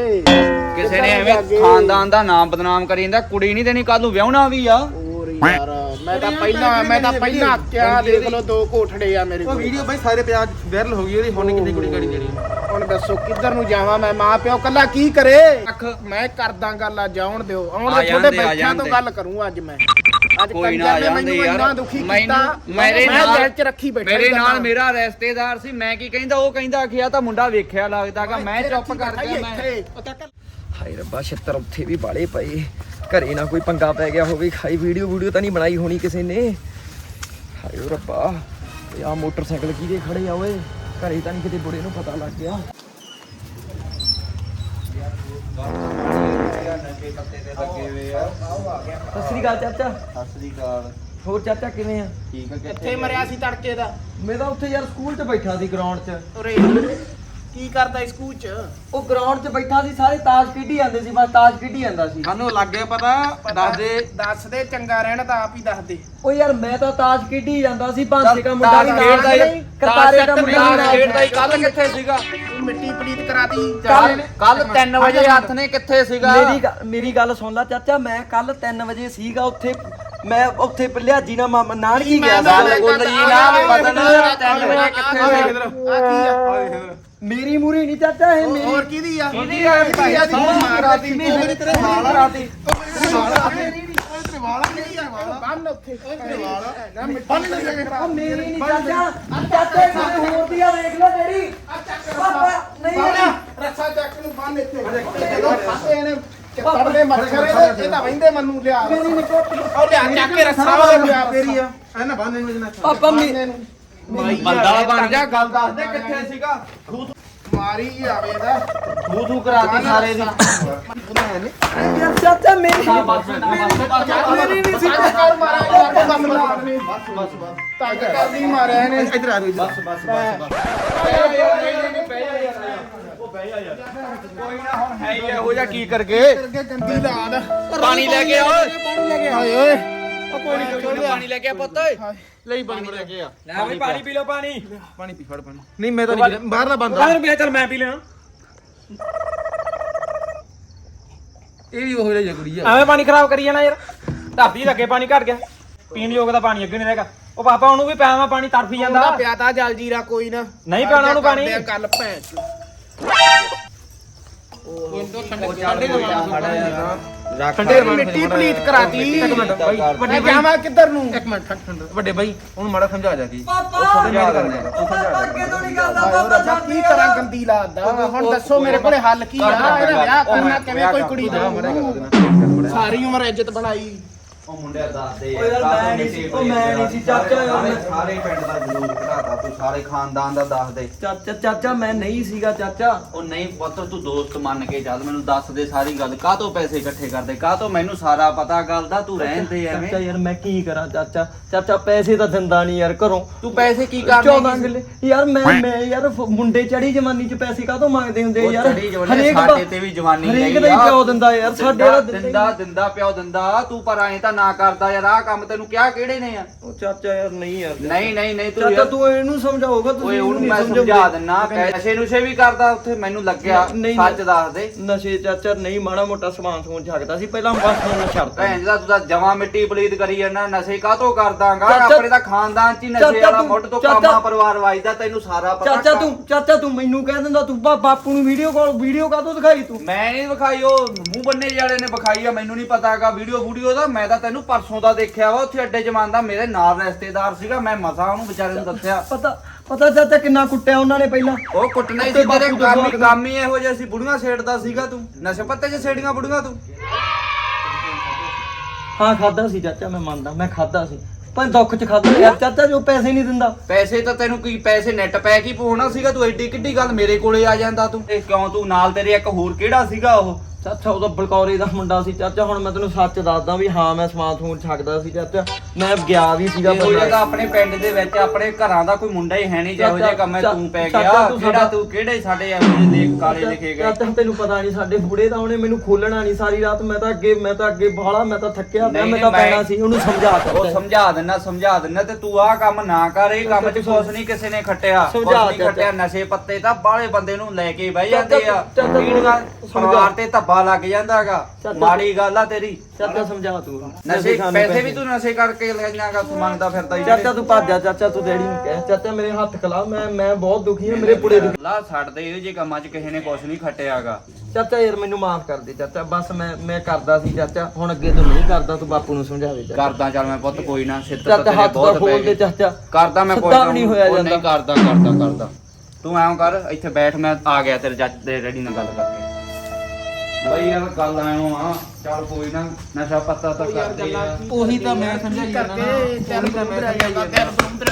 ਕਿਸੇ ਨੇ ਐਵੇਂ ਖਾਨਦਾਨ ਦਾ ਨਾਮ ਬਦਨਾਮ ਕਰੀ ਜਾਂਦਾ ਕੁੜੀ ਨਹੀਂ ਦੇਣੀ ਕੱਲ ਨੂੰ ਵਿਆਹਣਾ ਵੀ ਆ। ਹੋਰ ਯਾਰ ਮੈਂ ਤਾਂ ਪਹਿਲਾਂ ਮੈਂ ਤਾਂ ਪਹਿਲਾਂ ਕਿਹਾ ਦੇਖ ਲਓ ਦੋ ਕੋਠੜੇ ਆ ਮੇਰੇ ਉਹ ਕੋਲ। ਵੀਡੀਓ ਬਈ ਸਾਰੇ ਪਿਆਜ ਵਾਇਰਲ ਹੋ ਗਈ ਉਹਦੀ ਹੁਣ ਕਿੰਨੀ ਕੁੜੀ ਗੜੀ ਦੇਣੀ ਹੁਣ ਦੱਸੋ ਕਿੱਧਰ ਨੂੰ ਜਾਵਾਂ ਮੈਂ? ਮਾਂ ਪਿਓ ਕੱਲਾ ਕੀ ਕਰੇ? ਮੈਂ ਕਰਦਾ ਗੱਲ ਅੱਜ ਆਉਣ ਦਿਓ। ਆਉਣ ਆ ਦੇ ਜਾਂਦੇ, ਆ ਬੈਠਿਆਂ ਤੋਂ ਜਾਂਦੇ। ਗੱਲ ਕਰੂੰ ਅੱਜ ਮੈਂ। ਅੱਜ ਕੋਈ ਨਾ ਕੰਜਰ ਆ ਨੇ ਜਾਂਦੇ ਮੈਨੂੰ ਇੰਨਾ ਯਾਰ ਦੁਖੀ ਮੈਨੂੰ ਕੀਤਾ ਮੇਰੇ ਮੈਂ ਨਾਲ ਦਿਲ 'ਚ ਰੱਖੀ ਬੈਠਾ ਮੇਰੇ ਇਹ ਨਾਲ ਗੱਲਾਂ। ਮੇਰਾ ਰਿਸ਼ਤੇਦਾਰ ਸੀ ਮੈਂ ਕੀ ਕਹਿੰਦਾ ਉਹ ਕਹਿੰਦਾ ਕਿ ਆ ਤਾਂ ਮੁੰਡਾ ਵੇਖਿਆ ਲੱਗਦਾਗਾ ਮੈਂ ਇੱਥੇ ਚੁੱਪ ਰੱਖੀ ਕਰ ਬੈਠਾ ਗਿਆ ਹੀ ਮੈਂ ਇੱਥੇ। ਪਤਾ ਕਰ ਹਾਏ ਰੱਬਾ ਛਿੱਤਰ ਉੱਥੇ ਵੀ ਬਾਲੇ ਪਏ। ਘਰੇ ਨਾ ਕੋਈ ਪੰਗਾ ਪੈ ਗਿਆ ਹੋਵੇ ਖਾਈ ਵੀਡੀਓ ਵੀਡੀਓ ਤਾਂ ਨਹੀਂ ਬਣਾਈ ਹੋਣੀ ਕਿਸੇ ਨੇ। ਹਾਏ ਓ ਰੱਬਾ ਆ ਮੋਟਰਸਾਈਕਲ ਕਿਹਦੇ ਖੜੇ ਆ ਓਏ? ਘਰੇ ਤਾਂ ਨਹੀਂ ਕਿਤੇ ਬੁੜੇ ਨੂੰ ਪਤਾ ਲੱਗ ਗਿਆ। ਸਤਿ ਸ੍ਰੀ ਅਕਾਲ ਚਾਚਾ। ਸਤਿ ਸ੍ਰੀ ਅਕਾਲ। ਹੋਰ ਚਾਚਾ ਕਿਵੇਂ ਆ? ਠੀਕ ਆ ਕਿੱਥੇ ਮਰਿਆ ਸੀ ਤੜਕੇ ਦਾ। ਮੈਂ ਤਾਂ ਉੱਥੇ ਯਾਰ ਸਕੂਲ 'ਚ ਬੈਠਾ ਸੀ ਗਰਾਊਂਡ 'ਚ। ਉਰੇ। ਕੀ ਕਰਦਾ ਸਕੂਲ 'ਚ? ਉਹ ਗਰਾਊਂਡ 'ਚ ਬੈਠਾ ਸੀ ਸਾਰੇ ਤਾਸ਼ ਖੇਡੀ ਜਾਂਦੇ ਸੀ ਬਸ ਤਾਸ਼ ਖੇਡੀ ਜਾਂਦਾ ਸੀ। ਸਾਨੂੰ ਲੱਗ ਗਿਆ ਪਤਾ ਦੱਸ ਦੇ ਦੱਸ ਦੇ ਚੰਗਾ ਰਹਿਣ ਤਾਂ ਆਪ ਹੀ ਦੱਸ ਦੇ ਉਹ ਯਾਰ ਮੈਂ ਤਾਂ ਤਾਸ਼ ਖੇਡੀ ਜਾਂਦਾ ਸੀ ਬਾਂਸੇ ਦਾ ਮੁੰਡਾ ਵੀ ਨਾਲ ਖੇਡਦਾ ਨਹੀਂ ਕਰਤਾਰੇ ਦਾ ਮੁੰਡਾ ਵੀ ਨਾਲ ਖੇਡਦਾ ਹੀ ਕੱਲ ਕਿੱਥੇ ਸੀਗਾ? ਤੂੰ ਮਿੱਟੀ ਪਲੀਤ ਕਰਾਤੀ ਕੱਲ ਕੱਲ 3 ਵਜੇ ਹੱਥ ਨੇ ਕਿੱਥੇ ਸੀਗਾ? ਮੇਰੀ ਗੱਲ- ਮੇਰੀ ਗੱਲ ਸੁਣ ਲੈ ਚਾਚਾ ਮੈਂ ਕੱਲ 3 ਵਜੇ ਸੀਗਾ ਉੱਥੇ ਮੈਂ ਉੱਥੇ ਲਿਆਜੀ ਨਾ ਮਾਮਾ ਨਾਨਕੀ ਗਿਆ ਸੀ। ਗੱਲ ਗੁੱਲ ਜੀ ਨਾਲ ਬਦਨ 3 ਵਜੇ ਕਿੱਥੇ ਆ ਕੀ ਆ? ਮੇਰੀ ਮੂਰੀ ਨਹੀਂ ਚਾਚਾ ਇਹ ਮੇਰੀ ਹੋਰ ਕਿਹਦੀ ਆ? ਕਿਹਦੀ ਆ ਭਾਈ? ਕਰਾਤੀ। ਮੇਰੀ ਤੇਰੇ ਵਾਲ ਕਰਾਤੀ। ਬੰਨ ਉੱਥੇ। ਉਹ ਮੇਰੀ ਨਹੀਂ ਚਾਚਾ। ਚਾਚਾ ਕਿਸੇ ਹੋਰ ਦੀ ਆ ਵੇਖ ਲੈ ਤੇਰੀ। ਨਹੀਂ ਮੇਰੀ। ਰੱਸਾ ਚੱਕ ਨੂੰ ਬੰਨ ਇੱਥੇ। ਜਦੋਂ ਫਸੇ ਨੇ ਪੜਦੇ ਮੱਛਰ ਇਹ ਤਾਂ ਵਹਿੰਦੇ ਮੰਨੂ ਲਿਆ। ਉਹ ਲਿਆ ਚੱਕ ਕੇ ਰੱਸਾ ਉਹ ਲਿਆ ਤੇਰੀ ਆ। ਐ ਨਾ ਬੰਨ ਇਹਨੂੰ ਜਨਾ ਪਾਪਾ ਮੇ- ਬੰਨੇ ਬੰਦਾ ਬਣ ਜਾ ਗੱਲ ਦੱਸ ਦੇ ਕਿੱਥੇ ਸੀਗਾ ਬਿਮਾਰੀ ਹੀ ਆਵੇ ਦਾ ਮੂੰਹ ਤੂੰ ਕਰਾਤੀ ਸਾਰੇ ਦੀ ਯਾਰ ਚਾਚਾ ਮੇਰੀ ਮੇਰੀ ਨਹੀਂ ਸੀ ਕਰ ਮਾਰਿਆ ਯਾਰ ਬਸ ਬਸ ਬਸ ਬਸ ਤੱਕ ਕਰਦੀ ਮਾਰਿਆ ਇਹਨੇ ਇੱਧਰ ਆ ਬਸ ਬਸ ਬਸ ਇਹੋ ਜਿਹਾ ਕੀ ਕਰ ਗਏ ਗੰਦੀ ਲਾਦ ਪਾਣੀ ਲੈ ਕੇ ਆ ਪਾਣੀ ਲੈ ਕੇ ਆਏ ਓਏ ਉਹ ਕੋਈ ਨਹੀਂ ਪਾਣੀ ਲੈ ਕੇ ਆ ਪੁੱਤ ਲਈ ਪਾਣੀ ਲੈ ਕੇ ਆ। ਲੈ ਬਈ ਪਾਣੀ ਪੀ ਲਓ ਪਾਣੀ। ਪਾਣੀ ਪੀ ਫੜ ਪਾਣੀ। ਨਹੀਂ ਮੈਂ ਤਾਂ ਨਹੀਂ ਬਾਹਰਲਾ ਬੰਦਾ। ਬਾਹਰ ਰੁਪਿਆ ਚੱਲ ਮੈਂ ਪੀ ਲੈਣਾ। ਇਹ ਵੀ ਉਹ ਜਿਹਾ ਕੁੜੀ ਆ। ਐਵੇਂ ਪਾਣੀ ਖਰਾਬ ਕਰੀ ਜਾਣਾ ਯਾਰ। ਢਾਬੀ ਲੱਗੇ ਪਾਣੀ ਘਟ ਗਿਆ। ਪੀਣ ਯੋਗ ਦਾ ਪਾਣੀ ਅੱਗੇ ਨਹੀਂ ਰਹੇਗਾ। ਉਹ ਪਾਪਾ ਉਹਨੂੰ ਵੀ ਪਿਆਵਾ ਪਾਣੀ ਤੜਫੀ ਜਾਂਦਾ। ਉਹਦਾ ਪਿਆਤਾ ਜਲ ਜੀਰਾ ਕੋਈ ਨਾ। ਨਹੀਂ ਪਿਆਉਣਾ ਉਹਨੂੰ ਪਾਣੀ। ਕਰਦੇ ਆ ਗੱਲ ਭੈਣ ਚੋ ਠੰਡੇ ਮਿੱਟੀ ਪਲੀਤ ਕਰਾਤੀ। ਇੱਕ ਮਿੰਟ ਬਾਈ ਵੱਡੇ ਮੈਂ ਬਾਈ। ਜਾਵਾਂ ਕਿੱਧਰ ਨੂੰ? ਇੱਕ ਮਿੰਟ ਠੰਡ ਠੰਡ ਵੱਡੇ ਬਾਈ ਉਹਨੂੰ ਮਾੜਾ ਸਮਝਾ ਜਾ ਕੀ। ਪਾਪਾ ਸਮਝਾ ਦਿੰਦੇ ਆ ਉਹ ਸਮਝਾ ਦਿੰਦੇ ਅੱਗੇ ਤੋਂ ਨਹੀਂ ਕਰਦਾ ਆਏ ਪਾਪਾ ਰੱਬਾ ਕੀ ਕਰਾਂ ਗੰਦੀ ਲਾਦ? ਦਾ ਹੁਣ ਦੱਸੋ ਮੇਰੇ ਕੋਲੇ ਹੱਲ ਕੀ ਆ? ਇਹਦਾ ਵਿਆਹ ਕਰਨਾ ਕਿਵੇਂ? ਕੋਈ ਕੁੜੀ ਦਾ? ਸਾਰੀ ਉਮਰ ਇੱਜ਼ਤ ਬਣਾਈ। ਉਹ ਮੁੰਡਿਆ ਦੱਸ ਦੇ ਯਾਰ ਮੈਂ ਨਹੀਂ ਸੀ ਉਹ ਮੈਂ ਨਹੀਂ ਸੀ ਚਾਚਾ ਯਾਰ ਮੈਂ ਸਾਰੇ ਪਿੰਡ ਦਾ ਜਲੂਸ ਕਢਾਤਾ ਤੂੰ ਸਾਰੇ ਖਾਨਦਾਨ ਦਾ ਦੱਸ ਦੇ। ਚਾਚਾ ਚਾਚਾ ਮੈਂ ਨਹੀਂ ਸੀਗਾ ਚਾਚਾ। ਉਹ ਨਹੀਂ ਪੁੱਤ ਤੂੰ ਦੋਸਤ ਮੰਨ ਕੇ ਚੱਲ ਮੈਨੂੰ ਦੱਸ ਦੇ ਸਾਰੀ ਗੱਲ। ਕਾਹ ਤੋਂ ਪੈਸੇ ਇਕੱਠੇ ਕਰਦੇ? ਕਾਹ ਤੋਂ ਮੈਨੂੰ ਸਾਰਾ ਪਤਾ ਗੱਲ ਦਾ? ਤੂੰ ਰਹਿਣ ਦੇ ਚਾਚਾ ਐਵੇਂ ਯਾਰ ਮੈਂ ਕੀ ਕਰਾਂ ਚਾਚਾ? ਚਾਚਾ ਪੈਸੇ ਤਾਂ ਦਿੰਦਾ ਨਹੀਂ ਯਾਰ ਘਰੋਂ। ਤੂੰ ਪੈਸੇ ਕੀ ਕਰਨੇ 14 ਕਿੱਲੇ ਯਾਰ ਮੈਂ ਮੈਂ ਯਾਰ ਫ- ਮੁੰਡੇ ਚੜੀ ਜਵਾਨੀ ਚ ਪੈਸੇ ਕਾਹਤੋਂ ਮੰਗਦੇ ਹੁੰਦੇ ਉਹ ਯਾਰ? ਚੜੀ ਜਵਾਨੀ, ਹਰੇਕ ਸਾਡੇ ਦਾ- ਤੇ ਵੀ ਜਵਾਨੀ ਹਰੇਕ ਗਈ ਦਾ ਹੀ ਆ। ਪਿਓ ਦਿੰਦਾ ਯਾਰ ਸਾਡੇ ਦਿੰਦਾ ਵਾਲਾ ਦਿੰਦਾ ਹੀ ਦਿੰਦਾ ਦਿੰਦਾ ਪਿਓ ਦਿੰਦਾ। ਤੂੰ ਪਰ ਐਂ ਤਾਂ ਨਾ ਕਰਦਾ ਯਾਰ ਆਹ ਕੰਮ ਤੈਨੂੰ ਕਿਹਾ ਕਿਹੜੇ ਨੇ ਆ? ਉਹ ਚਾਚਾ ਯਾਰ ਨਹੀਂ ਯਾਰ ਨਹੀਂ ਨਹੀਂ ਨਹੀਂ ਤੂੰ ਚਾਚਾ ਯਾਰ ਤੂੰ ਇਹਨੂੰ ਸਮਝਾਓਗਾ ਤੁਸੀਂ ਓਏ ਉਹਨੂੰ ਨਹੀਂ ਮੈਂ ਸਮਝਾਉਂਦੇ। ਸਮਝਾ ਦਿੰਨਾ ਪੈਸੇ ਨੁਸ਼ੇ ਵੀ ਕਰਦਾ ਉੱਥੇ ਮੈਨੂੰ ਲੱਗਿਆ ਨਹੀਂ, ਸੱਚ ਦੱਸ ਦੇ। ਨਸ਼ੇ ਚਾਚਾ ਨਹੀਂ ਮਾੜਾ ਮੋਟਾ ਸਮਾਨ ਸਮੂਨ ਛਕਦਾ ਸੀ ਪਹਿਲਾਂ ਬਸ ਹੁਣ ਛੱਡਦਾ ਭੈਣ ਜੀ ਦਾ ਤੂੰ ਤਾਂ ਜਮਾ ਮਿੱਟੀ ਪਲੀਤ ਕਰੀ ਜਾਂਦਾ ਨਸ਼ੇ ਕਾਹਤੋਂ ਕਰਦਾਗਾ ਚਾਚਾ- ਆਪਣੇ ਤਾਂ ਖਾਨਦਾਨ ਚ ਹੀ ਨਸ਼ੇ ਚਾਚਾ ਵਾਲਾ ਤੂੰ- ਮੁੱਢ ਤੋਂ ਚਾਚਾ- ਕਾਮਾ ਪਰਿਵਾਰ ਵਾਜਦਾ ਤੈਨੂੰ ਸਾਰਾ ਪਤਾ ਚਾਚਾ ਤੂੰ ਚਾਚਾ ਤੂੰ ਮੈਨੂੰ ਕਹਿ ਦਿੰਦਾ ਤੂੰ ਬਾ- ਬਾਪੂ ਨੂੰ ਵੀਡੀਓ ਕਾਲ ਵੀਡੀਓ ਕਾਹਤੋਂ ਦਿਖਾਈ ਤੂੰ? ਮੈਂ ਨਹੀਂ ਵਿਖਾਈ ਉਹ ਮੂੰਹ ਬੰਨੇ ਜਿਹੜੇ ਨੇ ਵਿਖਾਈ ਆ ਮੈਨੂੰ ਨਹੀਂ ਪਤਾਗਾ ਵੀਡੀਓ ਵੀਡੀਓ ਦਾ ਮੈਂ ਤਾਂ ਤੈਨੂੰ ਪਰਸੋਂ ਦਾ ਦੇਖਿਆ ਵਾ ਉੱਥੇ ਅੱਡੇ ਜਮਾਨ ਦਾ ਮੇਰੇ ਨਾਲ ਰਿਸ਼ਤੇਦਾਰ ਸੀਗਾ ਮੈਂ ਮਸਾ ਉਹਨੂੰ ਵਿਚਾਰੇ ਨੂੰ ਦੱਸਿਆ। ਪਤਾ ਪਤਾ ਚਾਚਾ ਕਿੰਨਾ ਕੁੱਟਿਆ ਉਹਨਾਂ ਨੇ ਪਹਿਲਾਂ? ਉਹ ਕੁੱਟਣਾ ਹੀ ਸੀ ਤੇਰੇ ਕੰਮ ਹੀ ਜਵਾਕ ਕੰਮ ਹੀ ਇਹੋ ਜਿਹਾ ਸੀ ਬੁੜੀਆਂ ਛੇੜਦਾ ਸੀਗਾ ਤੂੰ। ਨਸ਼ੇ ਪੱਤੇ 'ਚ ਛੇੜੀਆਂ ਬੁੜੀਆਂ ਤੂੰ। ਹਾਂ ਖਾਦਾ ਸੀ ਚਾਚਾ ਮੈਂ ਮੰਨਦਾ ਮੈਂ ਖਾਦਾ ਸੀ। ਪਰ ਦੁੱਖ ਚ ਖਾਦਾ ਯਾਰ ਚਾਚਾ ਜੋ ਪੈਸੇ ਨਹੀਂ ਦਿੰਦਾ। ਪੈਸੇ ਤਾਂ ਤੈਨੂੰ ਕੀ ਪੈਸੇ ਨੈਟ ਪੈਕ ਹੀ ਪਾਉਣਾ ਸੀਗਾ ਤੂੰ ਐਡੀ ਕਿੱਡੀ ਗੱਲ ਮੇਰੇ ਕੋਲੇ ਆ ਜਾਂਦਾ ਤੂੰ। ਇਹ ਕਿਉਂ ਤੂੰ ਨਾਲ ਤੇਰੇ ਇੱਕ ਹੋਰ ਕਿਹੜਾ ਸੀਗਾ ਉਹ? ਚਾਚਾ ਉਹਦਾ ਬਲਕੌਰੇ ਦਾ ਮੁੰਡਾ ਸੀ ਚਾਚਾ ਹੁਣ ਮੈਂ ਤੈਨੂੰ ਸੱਚ ਦੱਸਦਾ ਵੀ ਹਾਂ ਮੈਂ ਸਮਾਨ ਸਮੂਨ ਛਕਦਾ ਸੀ ਚਾਚਾ। ਮੈਂ ਗਿਆ ਵੀ ਸੀਗਾ ਤਾਂ ਬੰਦਾ। ਆਪਣੇ ਪਿੰਡ ਦੇ ਵਿੱਚ ਆਪਣੇ ਘਰਾਂ ਦਾ ਕੋਈ ਮੁੰਡਾ ਹੀ ਹੈ ਨਹੀਂ ਜਿਹੋ ਜਿਹਾ ਕੰਮੇ ਚਾਚਾ- ਤੂੰ ਪੈ ਚਾਚਾ ਗਿਆ। ਤੂੰ ਸਾਡਾ- ਤੂੰ ਕਿਹੜੇ ਸਾਡੇ ਜਿਹੇ ਲੇਖ ਕਾਲੇ ਲਿਖੇ ਗਏ? ਚਾਚਾ ਤੈਨੂੰ ਪਤਾ ਨਹੀਂ ਸਾਡੇ ਬੁੜੇ ਦਾ ਉਹਨੇ ਮੈਨੂੰ ਖੋਲਣਾ ਨਹੀਂ ਸਾਰੀ ਰਾਤ ਮੈਂ ਤਾਂ ਅੱਗੇ ਮੈਂ ਤਾਂ ਅੱਗੇ ਬਾਹਲਾ ਮੈਂ ਤਾਂ ਥੱਕਿਆ ਪਿਆ ਨਹੀਂ, ਮੈਂ ਤਾਂ ਨਹੀਂ, ਪੈਣਾ ਮੈਂ- ਸੀ ਉਹਨੂੰ ਸਮਝਾ ਤਾ ਉਹ ਸਮਝਾ ਦਿੰਨਾ ਸਮਝਾ ਦਿੰਨਾ ਤੇ ਤੂੰ ਆਹ ਕੰਮ ਨਾ ਕਰ ਇਹ ਕੰਮ 'ਚ ਕੁਛ ਨਹੀਂ ਕਿਸੇ ਨੇ ਖੱਟਿਆ ਕੁਛ ਸਮਝਾ ਨਹੀਂ। ਖੱਟਿਆ ਨਸ਼ੇ ਪੱਤੇ ਤਾਂ ਬਾਹਲੇ ਬੰਦੇ ਨੂੰ ਲੈ ਕੇ ਬਹਿ ਜਾਂਦੇ ਆ। ਚਾਚਾ, ਸਮਝਾ। ਪਰਿਵਾਰ ਤੇ ਧੱਬਾ ਲੱਗ ਜਾਂਦਾਗਾ। ਚਾਚਾ। ਮਾੜੀ ਗੱਲ ਆ ਤੇਰੀ। ਚਾਚਾ ਸਮਝਾ ਤੂੰ। ਨਸ਼ੇ ਸਾਨੂੰ ਪੈਸੇ ਵੀ ਤੂੰ ਨਸ਼ੇ ਕਰਕੇ ਲੈ ਜਾਗਾ ਤੂੰ ਮੰਗਦਾ ਫਿਰਦਾ ਹੀ ਚਾਚਾ ਤੂੰ ਭੱਜ ਜਾ ਚਾਚਾ ਤੂੰ ਡੈਡੀ ਨੂੰ ਕਹਿ। ਚਾਚਾ ਮੇਰੇ ਹੱਥ ਖਲਾ ਮੈਂ ਮੈਂ ਬਹੁਤ ਦੁਖੀ ਹਾਂ ਮੇਰੇ ਪੁੜੇ ਦੁਖੀ। ਲਾ ਛੱਡ ਦੇ ਇਹ ਜੇ ਕੰਮਾਂ 'ਚ ਕਿਸੇ ਨੇ ਕੁਛ ਨਹੀਂ ਖੱਟਿਆਗਾ। ਚਾਚਾ ਯਾਰ ਮੈਨੂੰ ਮਾਫ ਕਰ ਦੇ ਚਾਚਾ। ਬਸ ਮੈਂ ਮੈਂ ਕਰਦਾ ਸੀ ਚਾਚਾ। ਹੁਣ ਅੱਗੇ ਤੋਂ ਨਹੀਂ ਕਰਦਾ ਤੂੰ ਬਾਪੂ ਨੂੰ ਸਮਝਾ ਦੇ ਚਾਚਾ। ਕਰਦਾ ਚੱਲ ਮੈਂ ਪੁੱਤ ਕੋਈ ਨਾ ਸਿੱਤ ਤਾਂ ਚਾਚਾ ਤੇਰੇ ਹੱਥ ਦਾ ਬਹੁਤ ਖੋਲ ਪੈ ਦੇ ਗਏ। ਚਾਚਾ। ਕਰਦਾ ਮੈਂ ਕੋਈ ਸਿੱਧਾ ਵੀ ਨਹੀਂ ਹੋਇਆ ਉਹ ਨਹੀਂ ਜਾਂਦਾ। ਕਰਦਾ ਕਰਦਾ ਕਰਦਾ। ਤੂੰ ਐਂ ਕਰ ਇੱਥੇ ਬੈਠ ਮੈਂ ਆ ਗਿਆ ਤੇਰੇ ਜੱਜ ਦੇ ਰੈਡੀ ਨਾਲ ਗੱਲ ਕਰਕੇ। ਬਈ ਯਾਰ ਗੱਲ ਆਇਓ ਆ। ਚੱਲ ਕੋਈ ਨਾ ਨਸ਼ਾ ਪੱਤਾ ਤਾਂ ਕਰਦੇ ਆ। ਉਹੀ ਤਾਂ ਮੈਂ ਸਮਝਾਈ ਜਾਂਦਾ ਨਾ ਕਰਕੇ ਚੱਲ ਬਰੂੰਦਰ ਆ ਜਾਂਦਾ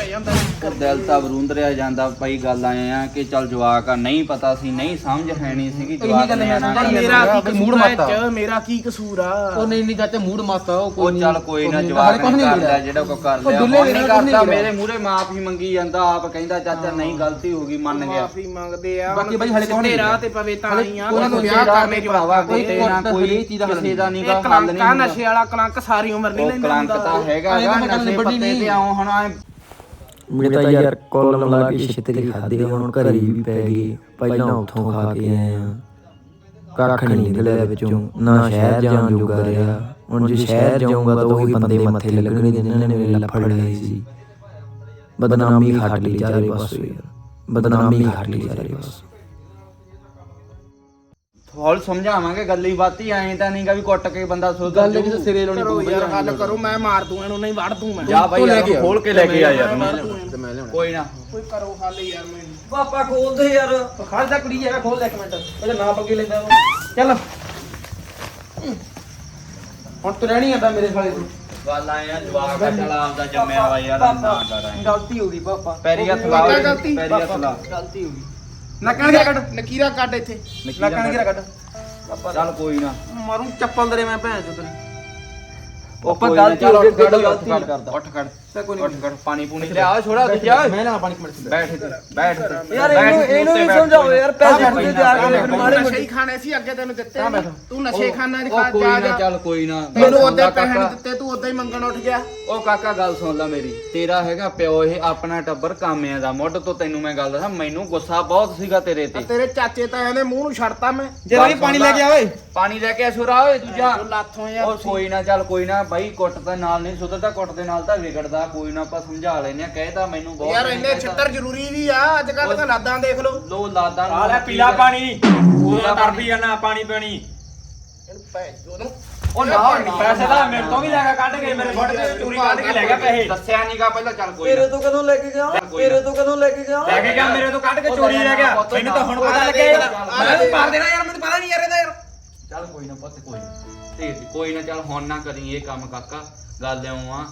ਜਾਂਦਾ। ਉਹ ਦਿਲ ਤਾਂ ਰਿਆ ਜਾਂਦਾ ਪਈ ਗੱਲ ਆਏ ਆ ਕਿ ਚੱਲ ਜਵਾਕ ਆ ਨਹੀਂ ਪਤਾ ਸੀ ਨਹੀਂ ਸਮਝ ਹੈ ਨਹੀਂ ਸੀਗੀ ਜਵਾਕ ਗੱਲ ਨੇ ਮੈਂ ਆਉਣਾ ਸਮਝਾਈ ਕਰਨਾ। ਮੇਰਾ ਕੀ ਮੂਡ ਕਸੂਰ ਮੱਤ। ਆ। ਹੈ ਮੇਰਾ ਕੀ ਕਸੂਰ ਆ? ਉਹ ਨਹੀਂ ਨਹੀਂ ਚਾਚਾ ਮੂਡ ਮਤ ਆ ਉਹ ਉਹ ਚੱਲ ਕੋਈ ਨਾ ਜਵਾਕ ਨਹੀਂ ਨਹੀਂ ਕਰਦਾ ਜਿਹੜਾ ਕੋ ਕਰ ਉਹ ਲਿਆ ਦੁੱਲੇ ਉਹ ਨਹੀਂ ਵੀਰਾਂ ਨਹੀਂ ਕਰਦਾ। ਮੇਰੇ ਮੂਹਰੇ ਮਾਫੀ ਮੰਗੀ ਜਾਂਦਾ ਆਪ ਕਹਿੰਦਾ ਚਾਚਾ ਨਹੀਂ ਗਲਤੀ ਹੋ ਗਈ ਮੰਨ ਗਿਆ। ਮਾਫੀ ਮੰਗਦੇ ਆ ਬਾਕੀ ਬਾਈ ਹਲੇ ਕੌਣ ਨਹੀਂ ਰਾਹ? ਤੇ ਪਵੇ ਤਾਂ ਹਲੇ ਹੀ ਆ। ਕੋਈ ਨਾ ਉਹਨੂੰ ਕੋਈ ਵਿਆਹ ਕਰਨੇ ਭਰਾਵਾ ਕੋਈ ਕੋਈ ਚੀਜ਼ ਦਾ ਹੱਲ ਕਿਸੇ ਦਾ ਨਹੀਂ। ਨਹੀਂਗਾ ਇਹ ਹੱਲ ਕਲੰਕ ਨਹੀਂ। ਨਸ਼ੇ ਵਾਲਾ ਕਲੰਕ ਸਾਰੀ ਉਮਰ ਨਹੀਂ ਉਹ ਲੈਂਦਾ ਕਲੰਕ ਤਾਂ ਹੈਗਾ ਗਾ ਮੈਂ ਨਸ਼ੇ ਪੱਤੇ ਤੇ। ਆਉਂ ਹੁਣ ਐਂ ਮੇਰੇ ਤਾਂ ਯਾਰ ਕੋਲ ਮਿਲਾ ਕੇ ਛਿੱਤਰੀ ਖਾਦੇ ਹੁਣ ਘਰੇ ਵੀ ਪੈ ਗਈ। ਪਹਿਲਾਂ ਉੱਥੋਂ ਖਾ ਕੇ ਆਏ ਆ ਕੱਖ ਨਹੀਂ ਨਿਕਲਿਆ ਵਿੱਚੋਂ। ਨਾ ਸ਼ਹਿਰ ਜਾਣ ਜੋਗਾ ਰਿਹਾ। ਹੁਣ ਜੇ ਸ਼ਹਿਰ ਜਾਊਂਗਾ ਤਾਂ ਉਹੀ ਬੰਦੇ ਮੱਥੇ ਲੱਗਣਗੇ ਜਿਨ੍ਹਾਂ ਨੇ ਮੇਰੇ ਲੱਫੜ ਲਏ ਸੀ। ਬਦਨਾਮੀ ਖੱਟ ਲਈ ਚਾਰੇ ਪਾਸੇ ਯਾਰ। ਬਦਨਾਮੀ ਖੱਟ ਲਈ ਚਾਰੇ ਪਾਸੇ ਹੌਲ ਸਮਝਾਵਾਂਗੇ ਗੱਲੀ ਬਾਤੀ ਐਂ ਤਾਂ ਨਹੀਂਗਾ ਵੀ ਕੁੱਟ ਕੇ ਬੰਦਾ ਸੁਧ ਗੱਲ ਵੀ ਤਾਂ ਸਿਰੇ ਲਾਉਣੀ ਕਰੋ ਪਊ ਯਾਰ ਹੱਲ ਕਰੋ ਮੈਂ ਮਾਰ ਦੂੰ ਇਹਨੂੰ ਨਹੀਂ ਵੜ ਦੂੰ ਮੈਂ। ਜਾ ਬਾਈ ਯਾਰ ਕੇ ਆ। ਖੋਲ ਕੇ ਲੈ ਕੇ ਆ ਯਾਰ ਮੈਂ ਲਿਆਉਣਾ ਤੇ ਮੈਂ ਲਿਆਉਣਾ। ਕੋਈ ਨਾ। ਕੋਈ ਕਰੋ ਹੱਲ ਯਾਰ ਮੈਨੂੰ। ਪਾਪਾ ਖੋਲ ਦੇ ਯਾਰ। ਖੜ ਜਾ ਕੁੜੀ ਹੈਗਾ ਖੋਲ ਲੈ ਇੱਕ ਮਿੰਟ। ਇਹਦਾ ਨਾਂ ਪੱਕੇ ਲੈਂਦਾ ਉਹ। ਚੱਲ। ਹੁਣ ਤੂੰ ਰਹਿਣੀ ਆਂਦਾ ਮੇਰੇ ਸਾਲੇ ਤੂੰ। ਗੱਲ ਆਏ ਆ ਜਵਾਕ ਦਾ ਚਲਾ ਆਪਦਾ ਜੰਮਿਆ ਵਾ ਯਾਰ ਨਾ ਕਰ ਆਏਂ। ਗਲਤੀ ਹੋ ਗਈ ਪਾਪਾ ਪੈਰੀ ਹੱਥ ਲਾ ਪੈਰੀ ਹੱਥ ਲਾ ਗਲਤੀ ਹੋ ਗਈ। ਨੱਕਾਂ ਦੇ ਕੱਢ। ਨਕੀਰਾ ਕੱਢ ਇੱਥੇ। ਨੱਕਾਂ ਦੇ ਕੱਢ। ਚੱਲ ਕੋਈ ਨਾ। ਮਾਰੂ ਚੱਪਲ ਤੇਰੇ ਮੈਂ ਭੈਣ ਚੋਦ ਉਹ ਆਪਾਂ ਗਲਤੀ ਹੋ ਗਈ, ਗਲਤੀ ਉੱਠ ਖੜ, ਉੱਠ ਖੜ ਉੱਠ ਖੜ ਪਾਣੀ ਪੂਣੀ ਲਿਆ ਛੋੜਾ ਦੂਜਾ ਮੈਂ ਨਾ ਪਾਣੀ ਮਿੰਟ ਬੈਠ ਬੈਠ। ਯਾਰ ਬੈਠ ਇਹਨੂੰ ਇਹਨੂੰ ਉੱਤੇ ਵੀ ਬੈਠ ਸਮਝਾਓ ਕੋਈ ਯਾਰ। ਪੈਸੇ ਬੈਠ, ਤਿਆਰ ਕਰ ਫਿਰ ਮਾੜੇ ਨਸ਼ੇ ਹੀ ਖਾਣੇ ਸੀ ਅੱਗੇ ਤੈਨੂੰ ਦਿੱਤੇ। ਤੂੰ ਨਸ਼ੇ ਖਾਣਾ ਨਹੀਂ ਉਹ ਖਾ ਕੋਈ ਜਾ ਨਾ ਜਾ। ਚੱਲ ਕੋਈ ਨਾ। ਮੈਨੂੰ ਗੱਲ ਉਹਦੇ ਸੁਣ ਪੈਸੇ ਲਾ ਨਹੀਂ ਦਿੱਤੇ ਤੂੰ ਉਦਾਂ ਹੀ ਮੰਗਣ ਉੱਠ ਗਿਆ। ਉਹ ਕਾਕਾ ਗੱਲ ਸੁਣ ਲੈ ਮੇਰੀ। ਤੇਰਾ ਹੈਗਾ ਪਿਓ ਇਹ ਆਪਣਾ ਟੱਬਰ ਕਾਮਿਆਂ ਦਾ। ਮੁੱਢ ਤੋਂ ਤੈਨੂੰ ਮੈਂ ਗੱਲ ਦੱਸਾਂ ਮੈਨੂੰ ਗੁੱਸਾ ਬਹੁਤ ਸੀਗਾ ਤੇਰੇ ਤੇ। ਤੇਰੇ ਚਾਚੇ ਤਾਇਆਂ ਦੇ ਮੂੰਹ ਨੂੰ ਛੱਡਤਾ ਮੈਂ। ਜਰਾ ਪਾਣੀ ਲੈ। ਕੇ ਆ ਓਏ। ਪਾਣੀ ਲੈ ਕੇ ਅਸੁਰਾ ਓਏ ਦੂਜਾ ਤੂੰ ਲਾਥੋਂ ਯਾਰ ਉਹ ਕੋਈ ਨਾ ਚੱਲ ਕੋਈ ਨਾ। ਬਾਈ ਕੁੱਟ ਦੇ ਨਾਲ ਨਹੀਂ ਸੁਧਰਦਾ ਕੁੱਟ ਦੇ ਨਾਲ ਤਾਂ ਵਿਗੜਦਾ। ਕੋਈ ਨਾ ਆਪਾਂ ਸਮਝਾ ਲੈਨੇ ਆ ਕਹਿਦਾ ਮੈਨੂੰ ਬਹੁਤ ਯਾਰ ਇੰਨੇ ਕਹਿਤਾ। ਛਿੱਤਰ ਜ਼ਰੂਰੀ ਵੀ ਆ ਅੱਜ ਕੱਲ ਤਾਂ ਲਾਦਾਂ ਦੇਖ ਲਓ। ਲੋ ਲਾਦਾ ਆ ਲੈ ਪੀਲਾ ਪਾਣੀ। ਉਹਦਾ ਤੜਫੀ ਜਾਣਾ ਪਾਣੀ ਪੀਣੀ। ਇਹਨੂੰ ਭੈਣ ਚੋਦ। ਨੂੰ ਉਹ ਨਾ ਪੈਸੇ ਤਾਂ ਮੇਰੇ ਤੋਂ ਵੀ ਲੈ ਕੇ ਕੱਢ ਕੇ ਮੇਰੇ ਫੁੱਟ ਤੇ ਚੋਰੀ ਕੱਢ ਕੇ ਲੈ ਗਿਆ ਪੈਸੇ। ਦੱਸਿਆ ਨਹੀਂਗਾ ਪਹਿਲਾਂ ਚੱਲ ਕੋਈ ਤੇਰੇ ਨਾ। ਤੋਂ ਕਦੋਂ ਲੈ ਕੇ ਗਿਆ? ਤੇਰੇ ਤੋਂ ਕਦੋਂ ਲੈ ਕੇ ਗਿਆ? ਲੈ ਕੇ ਗਿਆ ਮੇਰੇ ਤੋਂ ਕੱਢ ਕੇ ਚੋਰੀ ਲੈ ਗਿਆ ਮੈਨੂੰ ਤਾਂ ਹੁਣ ਪਤਾ ਲੱਗਿਆ ਮੈਂ ਤਾਂ ਮਾਰ ਦੇਣਾ ਯਾਰ ਮੈਨੂੰ ਪਤਾ ਨਹੀਂ ਯਾਰ ਇਹਦਾ ਯਾਰ। ਚੱਲ ਕੋਈ ਨਾ ਪੁੱਤ ਕੋਈ ਨਾ। ਤੇ ਕੋਈ ਨਾ ਚੱਲ ਹੁਣ ਨਾ ਕਰੀ ਇਹ ਕੰਮ ਕਾਕਾ ਗੱਲ ਐਉਂ ਆ।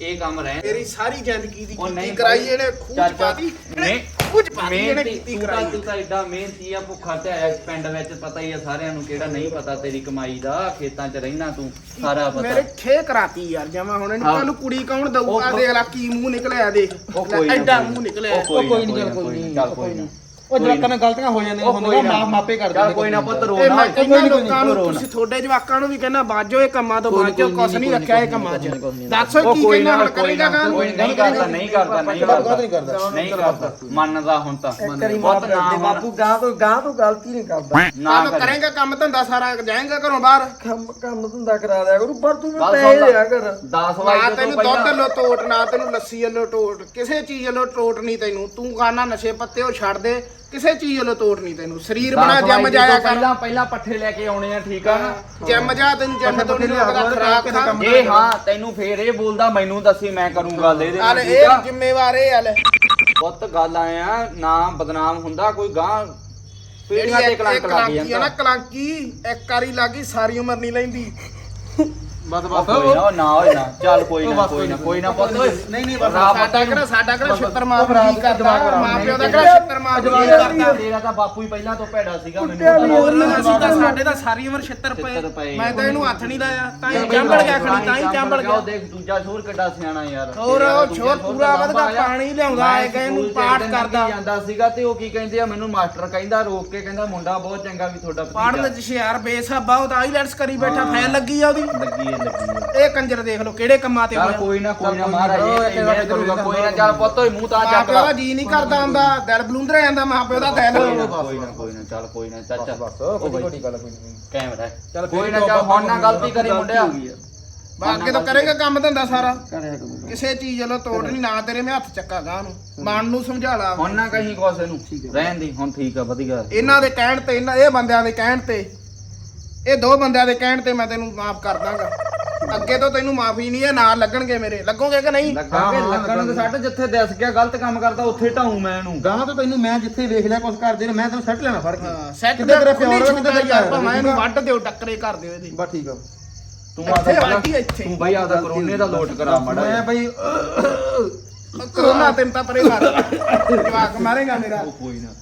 ਇਹ ਕੰਮ ਰਹਿ ਤੇਰੀ ਸਾਰੀ ਜ਼ਿੰਦਗੀ ਦੀ ਉਹ ਕੀਤੀ ਨਹੀਂ ਕਰਾਈ ਭਾਈ। ਇਹਨੇ ਖੂਜ ਚੱਲ, ਪਾਦੀ ਨਹੀਂ ਖੂਜ ਪਾਦੀ ਇਹਨੇ ਮਿਹਨਤੀ ਕੀਤੀ ਤੂੰ ਤਾਂ ਕਰਾਈ। ਤੂੰ ਤਾਂ ਐਡਾ ਮਿਹਨਤੀ ਆ ਭੁੱਖਾ ਤੇ ਆਇਆ ਪਿੰਡ ਵਿੱਚ ਪਤਾ ਹੀ ਆ ਸਾਰਿਆਂ ਨੂੰ ਕਿਹੜਾ ਨਹੀਂ ਪਤਾ ਤੇਰੀ ਕਮਾਈ ਦਾ ਖੇਤਾਂ 'ਚ ਰਹਿਣਾ ਤੂੰ ਸਾਰਾ ਮੇਰੇ ਪਤਾ ਖੇ ਕਰਾਤੀ ਯਾਰ ਜਮਾ ਹੁਣ ਇਹਨੂੰ ਹਾਂ। ਕੁੜੀ ਕੌਣ ਦਊਗਾ ਉਹ- ਦੇਖ ਲੈ ਕੀ ਮੂੰਹ ਨਿਕਲਿਆ ਦੇਖ। ਉਹ ਕੋਈ ਨਾ, ਐਡਾ ਕੋਈ ਨਾ। ਮੂੰਹ ਨਿਕਲਿਆ। ਉਹ ਕੋਈ ਨਾ ਨਹੀਂ, ਕੋਈ ਕੋਈ ਨਾ ਨਹੀਂ, ਚੱਲ ਕੋਈ ਨਾ। ਉਹ ਜਵਾਕਾਂ ਨਾਲ ਗਲਤੀਆਂ ਹੋ ਜਾਂਦੀਆਂ ਉਹ ਹੁੰਦਾ ਕੋਈ ਨਾ। ਮਾਂ ਮਾਪੇ ਕਰ ਦਿੰਦੇ ਕੋਈ ਨਾ ਪੁੱਤ ਕੋਈ ਨੀ, ਲੋਕਾਂ ਨੂੰ। ਤੁਸੀਂ ਤੁਹਾਡੇ ਜਵਾਕਾਂ ਨੂੰ ਵੀ ਕਹਿੰਦਾ ਬਾਜੋ ਇਹ ਕੰਮਾਂ ਤੋਂ ਬਾਜੋ ਕੁਛ ਨਹੀਂ ਰੱਖਿਆ ਇਹ ਕੰਮਾਂ 'ਚ। ਦੱਸ ਕੀ ਕਹਿੰਦਾ ਹੁਣ ਕਰੇਗਾ ਨਾ ਕਾਂ ਕੋਈ ਨਹੀਂ ਕਰਦਾ ਨਹੀਂ ਕਰਦਾ ਨਹੀਂ ਕਰਦਾ। ਨਹੀਂ ਕਰਦਾ। ਨਹੀਂ ਕਰਦਾ। ਮੰਨਦਾ ਹੁਣ ਤਾਂ ਪੁੱਤ ਨਾ ਬਾਪੂ ਗਾਂ ਤੋਂ ਗਾਂ ਤੋਂ ਗਲਤੀ ਨਹੀਂ ਕਰਦਾ। ਨਾ ਕੰਮ ਕਰੀ। ਕਰੇਗਾ ਕੰਮ ਧੰਦਾ ਸਾਰਾ ਜਾਏਗਾ ਘਰੋਂ ਬਾਹਰ। ਕੰਮ ਕੰਮ ਧੰਦਾ ਕਰਾ ਦਿਆ ਕਰੂ ਪਰ ਤੂੰ ਸੁਣ ਲਿਆ ਲੈ। ਕਰ। 10 ਨਾ ਵਜੇ ਤੋਂ ਤੈਨੂੰ ਦੁੱਧ ਲੋ ਟੋਟ ਨਾ ਤੈਨੂੰ ਲੱਸੀ ਵੱਲੋਂ ਟੋਟ ਕਿਸੇ ਚੀਜ਼ ਵੱਲੋਂ ਟੋਟ ਨਹੀਂ ਤੈਨੂੰ। ਤੂੰ ਗਾਣਾ ਨਸ਼ੇ ਪੱਤੇ ਉਹ ਛੱਡ ਦੇ ਕਿਸੇ ਚੀਜ਼ ਵੱਲੋਂ ਟੋਟ ਨਹੀਂ ਤੈਨੂੰ। ਸਰੀਰ ਬਣਾ ਜਿਮ ਜਾਇਆ ਕਰ। ਪਹਿਲਾਂ ਪਹਿਲਾਂ ਪੱਠੇ ਲੈ ਕੇ ਆਉਣੇ ਆ ਠੀਕ ਆ ਨਾ? ਜਿਮ ਜਾ ਤੈਨੂੰ ਜਿਮ ਤੋਂ ਨਹੀਂ ਰੋਕਦਾ ਖਰਾਕ ਖਾ। ਜੇ ਹਾਂ ਤੈਨੂੰ ਫੇਰ ਇਹ ਬੋਲਦਾ ਮੈਨੂੰ ਦੱਸੀ ਮੈਂ ਕਰੂੰਗਾ ਲੈ ਦੇ ਹਲ ਠੀਕ ਇਹ? ਜ਼ਿੰਮੇਵਾਰ ਇਹ ਹਲ। ਪੁੱਤ ਗੱਲ ਆਇਆ ਨਾ ਬਦਨਾਮ ਹੁੰਦਾ ਕੋਈ ਗਾਂ ਪੀੜੀਆਂ ਤੇ ਕਲੰਕ ਲੱਗ ਕਲੰਕੀ ਆ ਨਾ ਜਾਂਦਾ। ਕਲੰਕੀ ਇੱਕ ਵਾਰੀ ਲੱਗੀ ਸਾਰੀ ਉਮਰ ਨਹੀਂ ਲੈਂਦੀ। ਬਸ ਉਹ ਕੋਈ ਨਾ ਉਹ ਨਾ ਹੋਏ ਨਾ। ਚੱਲ ਕੋਈ ਨਾ ਕੋਈ ਨਾ ਕੋਈ ਨਾ ਪੁੱਤ ਓਏ ਨਹੀਂ ਨਹੀਂ ਸਾਡਾ ਕਿਹੜਾ ਸਾਡਾ ਕਿਹੜਾ ਛਿੱਤਰ ਮਾਰ ਕੀ ਕਰਦਾ ਜਵਾਕ ਭਰਾ ਮਾਂ ਪਿਓ ਦਾ ਕਿਹੜਾ ਛਿੱਤਰ ਮਾਰ ਕੀ ਕਰਦਾ ਤੇਰਾ ਤਾਂ ਬਾਪੂ ਹੀ ਪਹਿਲਾਂ ਤੋਂ ਭੈੜਾ ਸੀਗਾ ਮੈਨੂੰ ਉਹਨੇ ਉਹਨਾਂ ਅਸੀਂ ਤਾਂ ਸਾਡੇ ਤਾਂ ਸਾਰੀ ਉਮਰ ਛਿੱਤਰ ਪਏ। ਮੈਂ ਤਾਂ ਇਹਨੂੰ ਹੱਥ ਨਹੀਂ ਲਾਇਆ ਤਾਂ ਹੀ ਗਿਆ ਖਣੀ ਤਾਂ ਹੀ ਉਹ ਗਿਆ। ਦੇਖ ਦੂਜਾ ਸ਼ੋਰ ਕਿੱਡਾ ਸਿਆਣਾ ਯਾਰ। ਹੋਰ ਉਹ ਛੋਰ ਪੂਰਾ ਵਧਗਾ ਪਾਣੀ ਲਿਆਉਂਦਾ ਹੈ ਕਿ ਇਹਨੂੰ ਪਾਠ ਕਰਦਾ। ਜਾਂਦਾ ਸੀਗਾ ਤੇ ਉਹ ਕੀ ਕਹਿੰਦੇ ਆ ਮੈਨੂੰ ਮਾਸਟਰ ਕਹਿੰਦਾ ਰੋਕ ਕੇ ਕਹਿੰਦਾ ਮੁੰਡਾ ਬਹੁਤ ਚੰਗਾ ਵੀ ਤੁਹਾਡਾ ਪੜਨ। ਚ ਹੁਸ਼ਿਆਰ ਬੇਸਾਬਾ ਉਹ ਤਾਂ ਆਈਲੈਟਸ ਕਰੀ ਬੈਠਾ ਫੈਨ ਲੱਗੀ ਆ ਉਹਦੀ। ਲੱਗੀ ਲੱਗੀ ਇਹ ਕੰਜਰ ਦੇਖ ਲਓ ਕਿਹੜੇ ਕੰਮਾਂ ਤੇ ਚੱਲ ਹੋਇਆ। ਕੋਈ ਨਾ ਕੋਈ ਨਾ ਮਹਾਰਾਜ ਇਹ ਇਹ ਕਰੂਗਾ ਕੋਈ ਨਾ ਚੱਲ ਪੁੱਤ ਹੋਈ ਮੂੰਹ ਤਾਂ ਮਾਂ ਚੱਕ ਪਿਓ ਲਾ। ਦਾ ਜੀ ਨਹੀਂ ਕਰਦਾ ਹੁੰਦਾ ਦਿਲ ਬਲੂੰਦਰਾ ਜਾਂਦਾ ਮਾਂ ਪਿਓ ਦਾ ਦਿਲ। ਕੋਈ ਨਾ ਕੋਈ ਨਾ ਕੋਈ ਨਾ ਚੱਲ ਕੋਈ ਨਾ ਚਾਚਾ ਉਹ ਬਾਈ ਵੱਡੀ ਗੱਲ ਕੋਈ ਨਹੀਂ। ਕੈਮਰਾ ਚੱਲ ਕੋਈ ਨਾ ਚੱਲ ਆਪਾਂ ਹੁਣ ਨਾ ਗਲਤੀ ਕਰੀ ਮੁੰਡਿਆ। ਬਾਕੀ ਤਾਂ ਕਰੇਗਾ ਕੰਮ ਧੰਦਾ ਸਾਰਾ। ਕਿਸੇ ਚੀਜ਼ ਵੱਲੋਂ ਤੋੜ ਨਹੀਂ ਨਾ ਤੇਰੇ ਮੈਂ ਹੱਥ ਚੱਕਾ ਗਾਂ ਨੂੰ। ਮਨ ਨੂੰ ਸਮਝਾ ਲਾ। ਹੁਣ ਨਾ ਕਹੀਂ ਕੁਛ ਇਹਨੂੰ। ਰਹਿਣ ਦੀ ਹੁਣ ਠੀਕ ਆ ਵਧੀਆ। ਇਹਨਾਂ ਦੇ ਕਹਿਣ ਤੇ ਇਹਨਾਂ ਇਹ ਬੰਦਿਆਂ ਦੇ ਕਹਿਣ ਤੇ। ਇਹ ਦੋ ਬੰਦਿਆਂ ਦੇ ਕਹਿਣ ਤੇ ਮੈਂ ਤੈਨੂੰ ਮਾਫ ਕਰ ਦਾਂਗਾ। ਅੱਗੇ ਤੋਂ ਤੈਨੂੰ ਮਾਫੀ ਨਹੀਂ ਇਹ ਨਾਲ ਲੱਗਣਗੇ ਮੇਰੇ। ਲੱਗੋਗੇ ਕਿ ਨਹੀਂ? ਲੱਗਾਂਗੇ ਲੱਗਣ ਦੇ ਸਾਡੇ ਜਿੱਥੇ ਦਿਸ ਗਿਆ ਗਲਤ ਕੰਮ ਕਰਦਾ ਉੱਥੇ ਢਾਉਂ ਮੈਂ ਇਹਨੂੰ। ਗਾਂ ਤੋਂ ਤੈਨੂੰ ਮੈਂ ਜਿੱਥੇ ਵੇਖ ਲਿਆ ਕੁਝ ਕਰਦੇ ਨੇ ਮੈਂ ਤੈਨੂੰ ਸੈੱਟ ਲੈਣਾ ਫੜ ਕੇ। ਸੈੱਟ ਕਿੱਥੇ ਦੇ ਤੇਰਾ ਪਿਓ ਛੂਟ ਕਿੱਥੇ ਆ ਯਾਰ ਤੇਰਾ ਭਾਵੇਂ ਇਹਨੂੰ ਵੱਢ ਦਿਓ ਟੱਕਰੇ ਕਰ ਦਿਓ ਇਹਦੀ। ਬਸ ਠੀਕ ਆ। ਤੂੰ ਇੱਥੇ ਆਦਾ ਵੱਢੀ ਇੱਥੇ। ਤੂੰ ਬਈ ਆਦਾ ਕਰੋਨੇ ਦਾ ਲੋਟ ਕਰਾ ਮਾੜਾ ਮੈਂ। ਬਈ ਕਰੋਨਾ ਤੈਨੂੰ ਤਾਂ ਪਰੇ ਕਰ। ਜਵਾਕ ਮਾਰੇਗਾ ਮੇਰਾ। ਕੋਈ ਨਾ।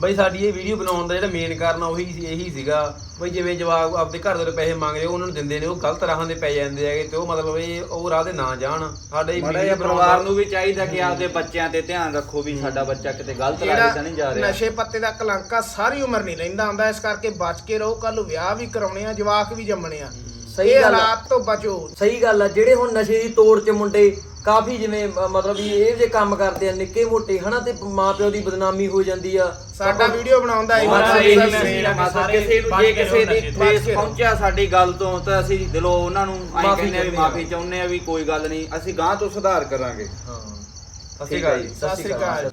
ਬਈ ਸਾਡੀ ਇਹ ਵੀਡੀਓ ਬਣਾਉਣ ਦਾ ਜਿਹੜਾ ਮੇਨ ਕਾਰਨ ਆ ਉਹੀ ਸੀ ਇਹੀ ਸੀਗਾ। ਬਈ ਜਿਵੇਂ ਜਵਾਬ ਆਪਦੇ ਘਰ ਦੇ ਪੈਸੇ ਮੰਗਦੇ ਉਹਨਾਂ ਨੂੰ ਦਿੰਦੇ ਨੇ ਉਹ ਗਲਤ ਰਾਹਾਂ ਦੇ ਪੈ ਜਾਂਦੇ ਹੈਗੇ ਤੇ ਉਹ ਮਤਲਬ ਇਹ ਉਹ ਰਾਹ ਦੇ ਨਾ ਜਾਣ। ਸਾਡੇ ਇਹ ਮਾੜਾ ਜਿਹਾ ਪਰਿਵਾਰ ਨੂੰ ਵੀ ਚਾਹੀਦਾ ਕਿ ਆਪਦੇ ਬੱਚਿਆਂ ਤੇ ਧਿਆਨ ਰੱਖੋ ਵੀ ਸਾਡਾ ਬੱਚਾ ਕਿਤੇ ਗਲਤ ਰਾਹ ਤਾਂ ਨਹੀਂ ਜਾ ਜਿਹੜਾ ਰਿਹਾ। ਨਸ਼ੇ ਪੱਤੇ ਦਾ ਕਲੰਕਾ ਸਾਰੀ ਉਮਰ ਨਹੀਂ ਰਹਿੰਦਾ ਹੁੰਦਾ ਇਸ ਕਰਕੇ ਬਚ ਕੇ ਰਹੋ ਕੱਲ ਵਿਆਹ ਵੀ ਕਰਾਉਣੇ ਆ ਜਵਾਕ ਵੀ ਜੰਮਣੇ ਆ। ਸਹੀ ਇਹ ਗੱਲ ਆ। ਹਾਲਾਤ ਤੋਂ ਬਚੋ। ਸਹੀ ਗੱਲ ਆ ਜਿਹੜੇ ਹੁਣ ਨਸ਼ੇ ਦੀ ਤੋੜ 'ਚ ਮੁੰਡੇ ਕਾਫੀ ਜਿਵੇਂ ਮਤਲਬ ਵੀ ਇਹ ਜੇ ਕੰਮ ਕਰਦੇ ਆ ਨਿੱਕੇ ਮੋਟੇ ਹਨਾ ਤੇ ਮਾਪਿਓ ਦੀ ਬਦਨਾਮੀ ਹੋ ਜਾਂਦੀ ਆ। ਸਾਡਾ ਵੀਡੀਓ ਬਣਾਉਣ ਦਾ ਇਹੀ ਬਸ ਇਹੀ ਸਾਰੇ ਕਿਸੇ ਨੂੰ ਬਚ ਜੇ ਕੇ ਕਿਸੇ ਦੀ ਠੇਸ। ਪਹੁੰਚਿਆ ਸਾਡੀ ਗੱਲ ਤੋਂ ਤਾਂ ਅਸੀਂ ਦਿਲੋਂ ਉਹਨਾਂ ਨੂੰ ਐਂ ਮਾਫ਼ੀ ਕਹਿੰਦੇ ਆ ਵੀ ਚਾਹੁੰਦੇ ਆ। ਮਾਫੀ ਚਾਹੁੰਦੇ ਆ ਵੀ ਕੋਈ ਗੱਲ ਨਹੀਂ ਅਸੀਂ ਗਾਂ ਤੋਂ ਸੁਧਾਰ ਕਰਾਂਗੇ। ਸਤਿ ਸ਼੍ਰੀ ਅਕਾਲ ਜੀ। ਸਤਿ ਸ੍ਰੀ ਅਕਾਲ।